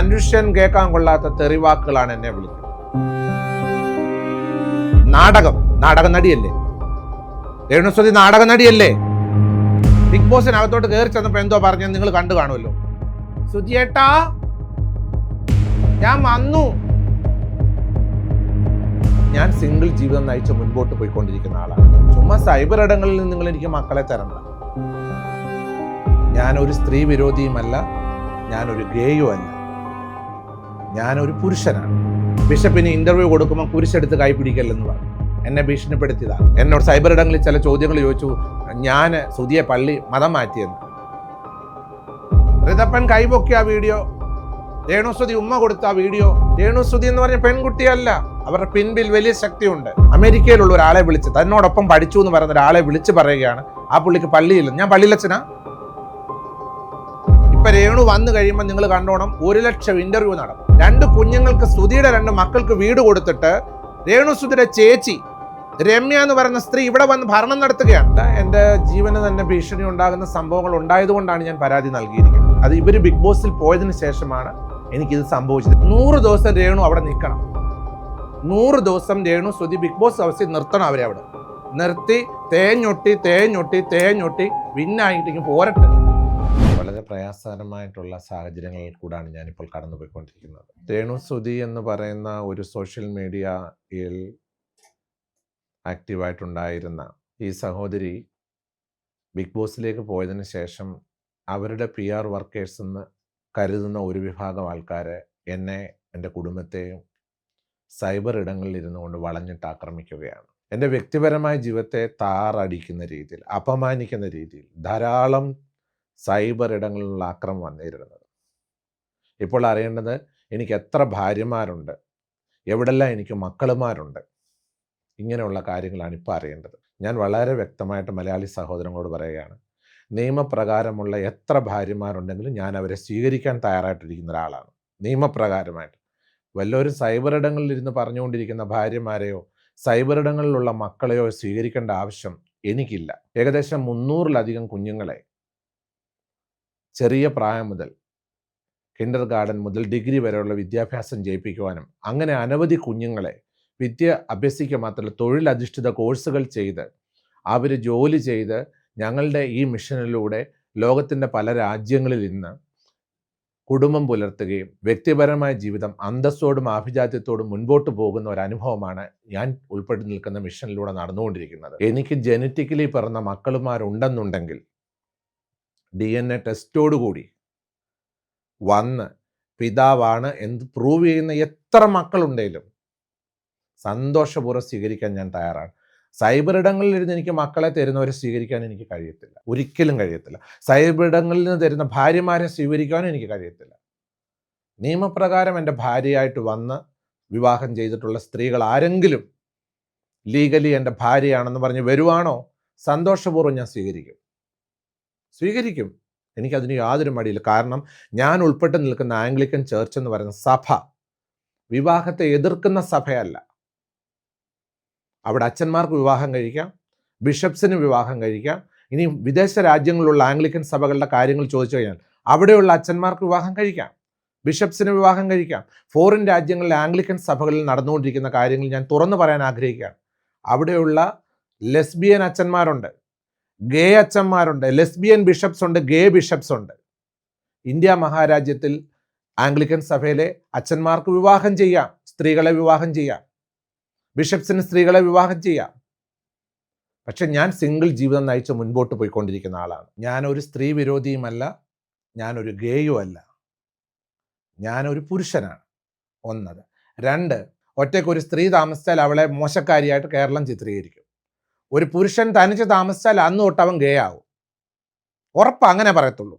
മനുഷ്യൻ കേൾക്കാൻ കൊള്ളാത്ത തെറിവാക്കുകളാണ് എന്നെ വിളിക്കുന്നത്. നാടകം നാടക നടിയല്ലേ? രേണുസ്വതി നാടക നടിയല്ലേ? ബിഗ് ബോസിനകത്തോട്ട് കയറി ചെന്നപ്പോ എന്തോ പറഞ്ഞത് നിങ്ങൾ കണ്ടു കാണുമല്ലോ. സുജിയേട്ടാ ഞാൻ വന്നു. ഞാൻ സിംഗിൾ ജീവിതം നയിച്ച് മുൻപോട്ട് പോയിക്കൊണ്ടിരിക്കുന്ന ആളാണ്. ചുമ്മാ സൈബർ ഇടങ്ങളിൽ നിന്ന് നിങ്ങൾ എനിക്ക് മക്കളെ തരണ്ട. ഞാനൊരു സ്ത്രീ വിരോധിയുമല്ല ഞാനൊരു ഗേയുമല്ല. ഞാനൊരു പുരുഷനാണ്. ബിഷപ്പിന് ഇന്റർവ്യൂ കൊടുക്കുമ്പോൾ കുരിശെടുത്ത് കൈ പിടിക്കല്ലെന്ന് പറഞ്ഞു. എന്നെ ഭീഷണിപ്പെടുത്തിയതാണ്. എന്നോട് സൈബർ ഇടങ്ങളിൽ ചില ചോദ്യങ്ങൾ ചോദിച്ചു. ഞാൻ സുതിയെ പള്ളി മതം മാറ്റിയെന്ന്. ഋതപ്പൻ കൈപൊക്കിയ വീഡിയോ. രേണുസ്തുതി ഉമ്മ കൊടുത്ത വീഡിയോ. രേണുസ്തുതി എന്ന് പറഞ്ഞ പെൺകുട്ടിയല്ല. അവരുടെ പിൻപിൽ വലിയ ശക്തിയുണ്ട്. അമേരിക്കയിലുള്ള ഒരാളെ വിളിച്ച് തന്നോടൊപ്പം പഠിച്ചു എന്ന് പറയുന്ന ഒരാളെ വിളിച്ച് പറയുകയാണ്. ആ പുള്ളിക്ക് പള്ളിയില്ല. ഞാൻ പള്ളിയിലച്ചനാ ഇപ്പൊ രേണു വന്നു കഴിയുമ്പോൾ നിങ്ങൾ കണ്ടോണം. ഒരു ലക്ഷം ഇന്റർവ്യൂ നടക്കും. രണ്ട് കുഞ്ഞുങ്ങൾക്ക് സ്തുതിയുടെ രണ്ട് മക്കൾക്ക് വീട് കൊടുത്തിട്ട് രേണു സുധിയുടെ ചേച്ചി രമ്യ എന്ന് പറയുന്ന സ്ത്രീ ഇവിടെ വന്ന് ഭരണം നടത്തുകയാണ്. എന്റെ ജീവന് തന്നെ ഭീഷണി ഉണ്ടാകുന്ന സംഭവങ്ങൾ ഉണ്ടായതുകൊണ്ടാണ് ഞാൻ പരാതി നൽകിയിരിക്കുന്നത്. അത് ഇവർ ബിഗ് ബോസിൽ പോയതിനു ശേഷമാണ് എനിക്കിത് സംഭവിച്ചത്. നൂറ് ദിവസം രേണു അവിടെ നിൽക്കണം. നൂറ് ദിവസം രേണു സ്തുതി ബിഗ് ബോസ് ഹൗസിൽ നിർത്തണം അവരെ അവിടെ. നിർത്തി തേഞ്ഞൊട്ടി തേഞ്ഞൊട്ടി തേഞ്ഞൊട്ടി വിന്നായിട്ട് പോരട്ടെ. വളരെ പ്രയാസകരമായിട്ടുള്ള സാഹചര്യങ്ങളിൽ കൂടാണ് ഞാനിപ്പോൾ കടന്നുപോയിക്കൊണ്ടിരിക്കുന്നത്. രേണു സുധി എന്ന് പറയുന്ന ഒരു സോഷ്യൽ മീഡിയയിൽ ആക്റ്റീവായിട്ടുണ്ടായിരുന്ന ഈ സഹോദരി ബിഗ് ബോസിലേക്ക് പോയതിനു ശേഷം അവരുടെ പി ആർ വർക്കേഴ്സ് എന്ന് കരുതുന്ന ഒരു വിഭാഗം ആൾക്കാർ എന്നെ എന്റെ കുടുംബത്തെയും സൈബർ ഇടങ്ങളിൽ ഇരുന്നു കൊണ്ട് വളഞ്ഞിട്ട് ആക്രമിക്കുകയാണ്. എന്റെ വ്യക്തിപരമായ ജീവിതത്തെ താറടിക്കുന്ന രീതിയിൽ അപമാനിക്കുന്ന രീതിയിൽ ധാരാളം സൈബർ ഇടങ്ങളിലുള്ള ആക്രമം വന്നിരുന്നത്. ഇപ്പോൾ അറിയേണ്ടത് എനിക്ക് എത്ര ഭാര്യമാരുണ്ട് എവിടെല്ലാം എനിക്ക് മക്കളുമാരുണ്ട് ഇങ്ങനെയുള്ള കാര്യങ്ങളാണ് ഇപ്പോൾ അറിയേണ്ടത്. ഞാൻ വളരെ വ്യക്തമായിട്ട് മലയാളി സഹോദരങ്ങളോട് പറയുകയാണ് നിയമപ്രകാരമുള്ള എത്ര ഭാര്യമാരുണ്ടെങ്കിലും ഞാൻ അവരെ സ്വീകരിക്കാൻ തയ്യാറായിട്ടിരിക്കുന്ന ഒരാളാണ്. നിയമപ്രകാരമായിട്ട്. വല്ലവരും സൈബർ ഇടങ്ങളിൽ ഇരുന്ന് പറഞ്ഞുകൊണ്ടിരിക്കുന്ന ഭാര്യമാരെയോ സൈബർ ഇടങ്ങളിലുള്ള മക്കളെയോ സ്വീകരിക്കേണ്ട ആവശ്യം എനിക്കില്ല. ഏകദേശം മുന്നൂറിലധികം കുഞ്ഞുങ്ങളെ ചെറിയ പ്രായം മുതൽ കിൻഡർ ഗാർഡൻ മുതൽ ഡിഗ്രി വരെയുള്ള വിദ്യാഭ്യാസം ജയിപ്പിക്കുവാനും അങ്ങനെ അനവധി കുഞ്ഞുങ്ങളെ വിദ്യ അഭ്യസിക്കുക മാത്രമല്ല തൊഴിലധിഷ്ഠിത കോഴ്സുകൾ ചെയ്ത് അവർ ജോലി ചെയ്ത് ഞങ്ങളുടെ ഈ മിഷനിലൂടെ ലോകത്തിന്റെ പല രാജ്യങ്ങളിൽ ഇന്ന് കുടുംബം പുലർത്തുകയും വ്യക്തിപരമായ ജീവിതം അന്തസ്സോടും ആഭിജാത്യത്തോടും മുൻപോട്ട് പോകുന്ന ഒരു അനുഭവമാണ് ഞാൻ ഉൾപ്പെട്ട് നിൽക്കുന്ന മിഷനിലൂടെ നടന്നുകൊണ്ടിരിക്കുന്നത്. എനിക്ക് ജനറ്റിക്കലി പിറന്ന മക്കളുമാരുണ്ടെന്നുണ്ടെങ്കിൽ ഡി എൻ എ ടെസ്റ്റോടുകൂടി വന്ന് പിതാവാണ് എന്ന് പ്രൂവ് ചെയ്യുന്ന എത്ര മക്കളുണ്ടെങ്കിലും സന്തോഷപൂർവം സ്വീകരിക്കാൻ ഞാൻ തയ്യാറാണ്. സൈബർ ഇടങ്ങളിൽ ഇരുന്ന് എനിക്ക് മക്കളെ തരുന്നവരെ സ്വീകരിക്കാൻ എനിക്ക് കഴിയത്തില്ല. ഒരിക്കലും കഴിയത്തില്ല. സൈബർ ഇടങ്ങളിൽ നിന്ന് തരുന്ന ഭാര്യമാരെ സ്വീകരിക്കാനും എനിക്ക് കഴിയത്തില്ല. നിയമപ്രകാരം എന്റെ ഭാര്യയായിട്ട് വന്ന് വിവാഹം ചെയ്തിട്ടുള്ള സ്ത്രീകൾ ആരെങ്കിലും ലീഗലി എന്റെ ഭാര്യയാണെന്ന് പറഞ്ഞ് വരുവാണോ? സന്തോഷപൂർവം ഞാൻ സ്വീകരിക്കും. സ്വീകരിക്കും. എനിക്കതിന് യാതൊരു മടിയില്ല. കാരണം ഞാൻ ഉൾപ്പെട്ട് നിൽക്കുന്ന ആംഗ്ലിക്കൻ ചേർച്ച് എന്ന് പറയുന്ന സഭ വിവാഹത്തെ എതിർക്കുന്ന സഭയല്ല. അവിടെ അച്ഛന്മാർക്ക് വിവാഹം കഴിക്കാം ബിഷപ്സിന് വിവാഹം കഴിക്കാം. ഇനി വിദേശ രാജ്യങ്ങളിലുള്ള ആംഗ്ലിക്കൻ സഭകളുടെ കാര്യങ്ങൾ ചോദിച്ചു കഴിഞ്ഞാൽ അവിടെയുള്ള അച്ഛന്മാർക്ക് വിവാഹം കഴിക്കാം ബിഷപ്സിന് വിവാഹം കഴിക്കാം. ഫോറിൻ രാജ്യങ്ങളിലെ ആംഗ്ലിക്കൻ സഭകളിൽ നടന്നുകൊണ്ടിരിക്കുന്ന കാര്യങ്ങൾ ഞാൻ തുറന്നു പറയാൻ ആഗ്രഹിക്കുകയാണ്. അവിടെയുള്ള ലെസ്ബിയൻ അച്ഛന്മാരുണ്ട്. ഗേ അച്ഛന്മാരുണ്ട് ലെസ്ബിയൻ ബിഷപ്സ് ഉണ്ട് ഗേ ബിഷപ്സ് ഉണ്ട്. ഇന്ത്യ മഹാരാജ്യത്തിൽ ആംഗ്ലിക്കൻ സഭയിലെ അച്ഛന്മാർക്ക് വിവാഹം ചെയ്യാം സ്ത്രീകളെ വിവാഹം ചെയ്യാം ബിഷപ്സിന് സ്ത്രീകളെ വിവാഹം ചെയ്യാം. പക്ഷെ ഞാൻ സിംഗിൾ ജീവിതം നയിച്ച് മുൻപോട്ട് പോയിക്കൊണ്ടിരിക്കുന്ന ആളാണ്. ഞാനൊരു സ്ത്രീ വിരോധിയുമല്ല ഞാനൊരു ഗേയും അല്ല. ഞാനൊരു പുരുഷനാണ് ഒന്നത്. രണ്ട് ഒറ്റയ്ക്ക് ഒരു സ്ത്രീ താമസിച്ചാൽ അവളെ മോശക്കാരിയായിട്ട് കേരളം ചിത്രീകരിക്കും. ഒരു പുരുഷൻ തനിച്ച് താമസിച്ചാൽ അന്ന് തൊട്ട് അവൻ ഗേ ആവും. ഉറപ്പ് അങ്ങനെ പറയത്തുള്ളൂ.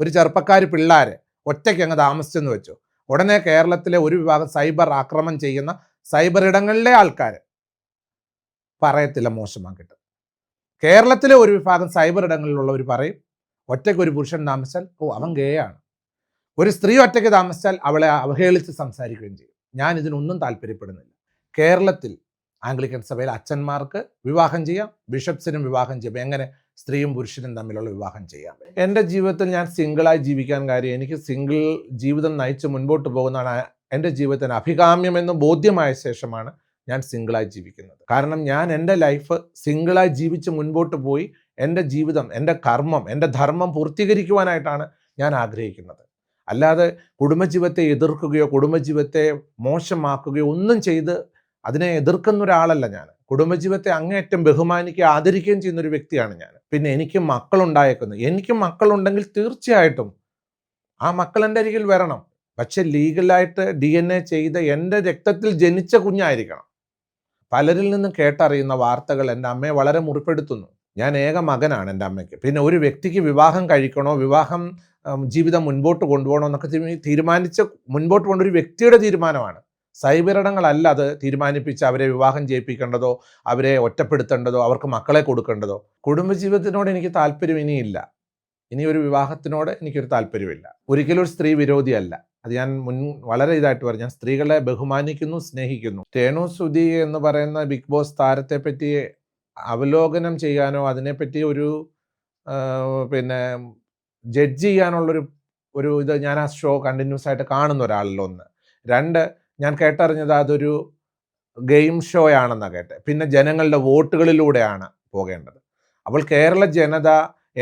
ഒരു ചെറുപ്പക്കാർ പിള്ളേർ ഒറ്റയ്ക്ക് അങ്ങ് താമസിച്ചെന്ന് വെച്ചു. ഉടനെ കേരളത്തിലെ ഒരു വിഭാഗം സൈബർ ആക്രമണം ചെയ്യുന്ന സൈബർ ഇടങ്ങളിലെ ആൾക്കാർ പറയത്തില്ല മോശമാക്കിയിട്ട് കേരളത്തിലെ ഒരു വിഭാഗം സൈബർ ഇടങ്ങളിലുള്ളവർ പറയും ഒറ്റയ്ക്ക് ഒരു പുരുഷൻ താമസിച്ചാൽ ഓ അവൻ ഗേ ആണ്. ഒരു സ്ത്രീ ഒറ്റയ്ക്ക് താമസിച്ചാൽ അവളെ അവഹേളിച്ച് സംസാരിക്കുകയും ചെയ്യും. ഞാൻ ഇതിനൊന്നും താല്പര്യപ്പെടുന്നില്ല. കേരളത്തിൽ ആംഗ്ലിക്കൻ സഭയിൽ അച്ഛന്മാർക്ക് വിവാഹം ചെയ്യാം ബിഷപ്സിനും വിവാഹം ചെയ്യാം. എങ്ങനെ? സ്ത്രീയും പുരുഷനും തമ്മിലുള്ള വിവാഹം ചെയ്യാം. എന്റെ ജീവിതത്തിൽ ഞാൻ സിംഗിളായി ജീവിക്കാൻ കാര്യം എനിക്ക് സിംഗിൾ ജീവിതം നയിച്ച് മുൻപോട്ട് പോകുന്നതാണ് എന്റെ ജീവിതത്തിന് അഭികാമ്യമെന്ന് ബോധ്യമായ ശേഷമാണ് ഞാൻ സിംഗിളായി ജീവിക്കുന്നത്. കാരണം ഞാൻ എന്റെ ലൈഫ് സിംഗിളായി ജീവിച്ച് മുൻപോട്ട് പോയി എന്റെ ജീവിതം എന്റെ കർമ്മം എന്റെ ധർമ്മം പൂർത്തീകരിക്കുവാനായിട്ടാണ് ഞാൻ ആഗ്രഹിക്കുന്നത്. അല്ലാതെ കുടുംബജീവിതത്തെ എതിർക്കുകയോ കുടുംബജീവിതത്തെ മോശമാക്കുകയോ ഒന്നും ചെയ്ത് അതിനെ എതിർക്കുന്ന ഒരാളല്ല ഞാൻ. കുടുംബജീവിതത്തെ അങ്ങേയറ്റം ബഹുമാനിക്കുക ആദരിക്കുകയും ചെയ്യുന്ന ഒരു വ്യക്തിയാണ് ഞാൻ. പിന്നെ എനിക്ക് മക്കളുണ്ടായേക്കുന്നു. എനിക്ക് മക്കളുണ്ടെങ്കിൽ തീർച്ചയായിട്ടും ആ മക്കൾ എന്റെ അരികിൽ വരണം. പക്ഷെ ലീഗലായിട്ട് ഡി എൻ എ ചെയ്ത എന്റെ രക്തത്തിൽ ജനിച്ച കുഞ്ഞായിരിക്കണം. പലരിൽ നിന്നും കേട്ടറിയുന്ന വാർത്തകൾ എന്റെ അമ്മയെ വളരെ മുറിപ്പെടുത്തുന്നു. ഞാൻ ഏക മകനാണ് എന്റെ അമ്മയ്ക്ക്. പിന്നെ ഒരു വ്യക്തിക്ക് വിവാഹം കഴിക്കണോ വിവാഹം ജീവിതം മുൻപോട്ട് കൊണ്ടുപോകണോ എന്നൊക്കെ തീരുമാനിച്ച് മുൻപോട്ട് കൊണ്ടൊരു വ്യക്തിയുടെ തീരുമാനമാണ്. സൈബിരണങ്ങളല്ല അത് തീരുമാനിപ്പിച്ച് അവരെ വിവാഹം ചെയ്യിപ്പിക്കേണ്ടതോ അവരെ ഒറ്റപ്പെടുത്തേണ്ടതോ അവർക്ക് മക്കളെ കൊടുക്കേണ്ടതോ. കുടുംബജീവിതത്തിനോട് എനിക്ക് താല്പര്യം ഇനിയില്ല. ഇനി ഒരു വിവാഹത്തിനോട് എനിക്കൊരു താല്പര്യമില്ല. ഒരിക്കലും ഒരു സ്ത്രീ വിരോധിയല്ല. അത് ഞാൻ മുൻ വളരെ ഇതായിട്ട് പറഞ്ഞു. ഞാൻ സ്ത്രീകളെ ബഹുമാനിക്കുന്നു സ്നേഹിക്കുന്നു. രേണു സുധി എന്ന് പറയുന്ന ബിഗ് ബോസ് താരത്തെ പറ്റി അവലോകനം ചെയ്യാനോ അതിനെപ്പറ്റി ഒരു പിന്നെ ജഡ്ജ് ചെയ്യാനുള്ളൊരു ഒരു ഇത് ഞാൻ ആ ഷോ കണ്ടിന്യൂസ് ആയിട്ട് കാണുന്ന ഒരാളിലൊന്ന്. രണ്ട് ഞാൻ കേട്ടറിഞ്ഞത് അതൊരു ഗെയിം ഷോ ആണെന്നാണ് കേട്ടത് പിന്നെ ജനങ്ങളുടെ വോട്ടുകളിലൂടെയാണ് പോകേണ്ടത്. അപ്പോൾ കേരള ജനത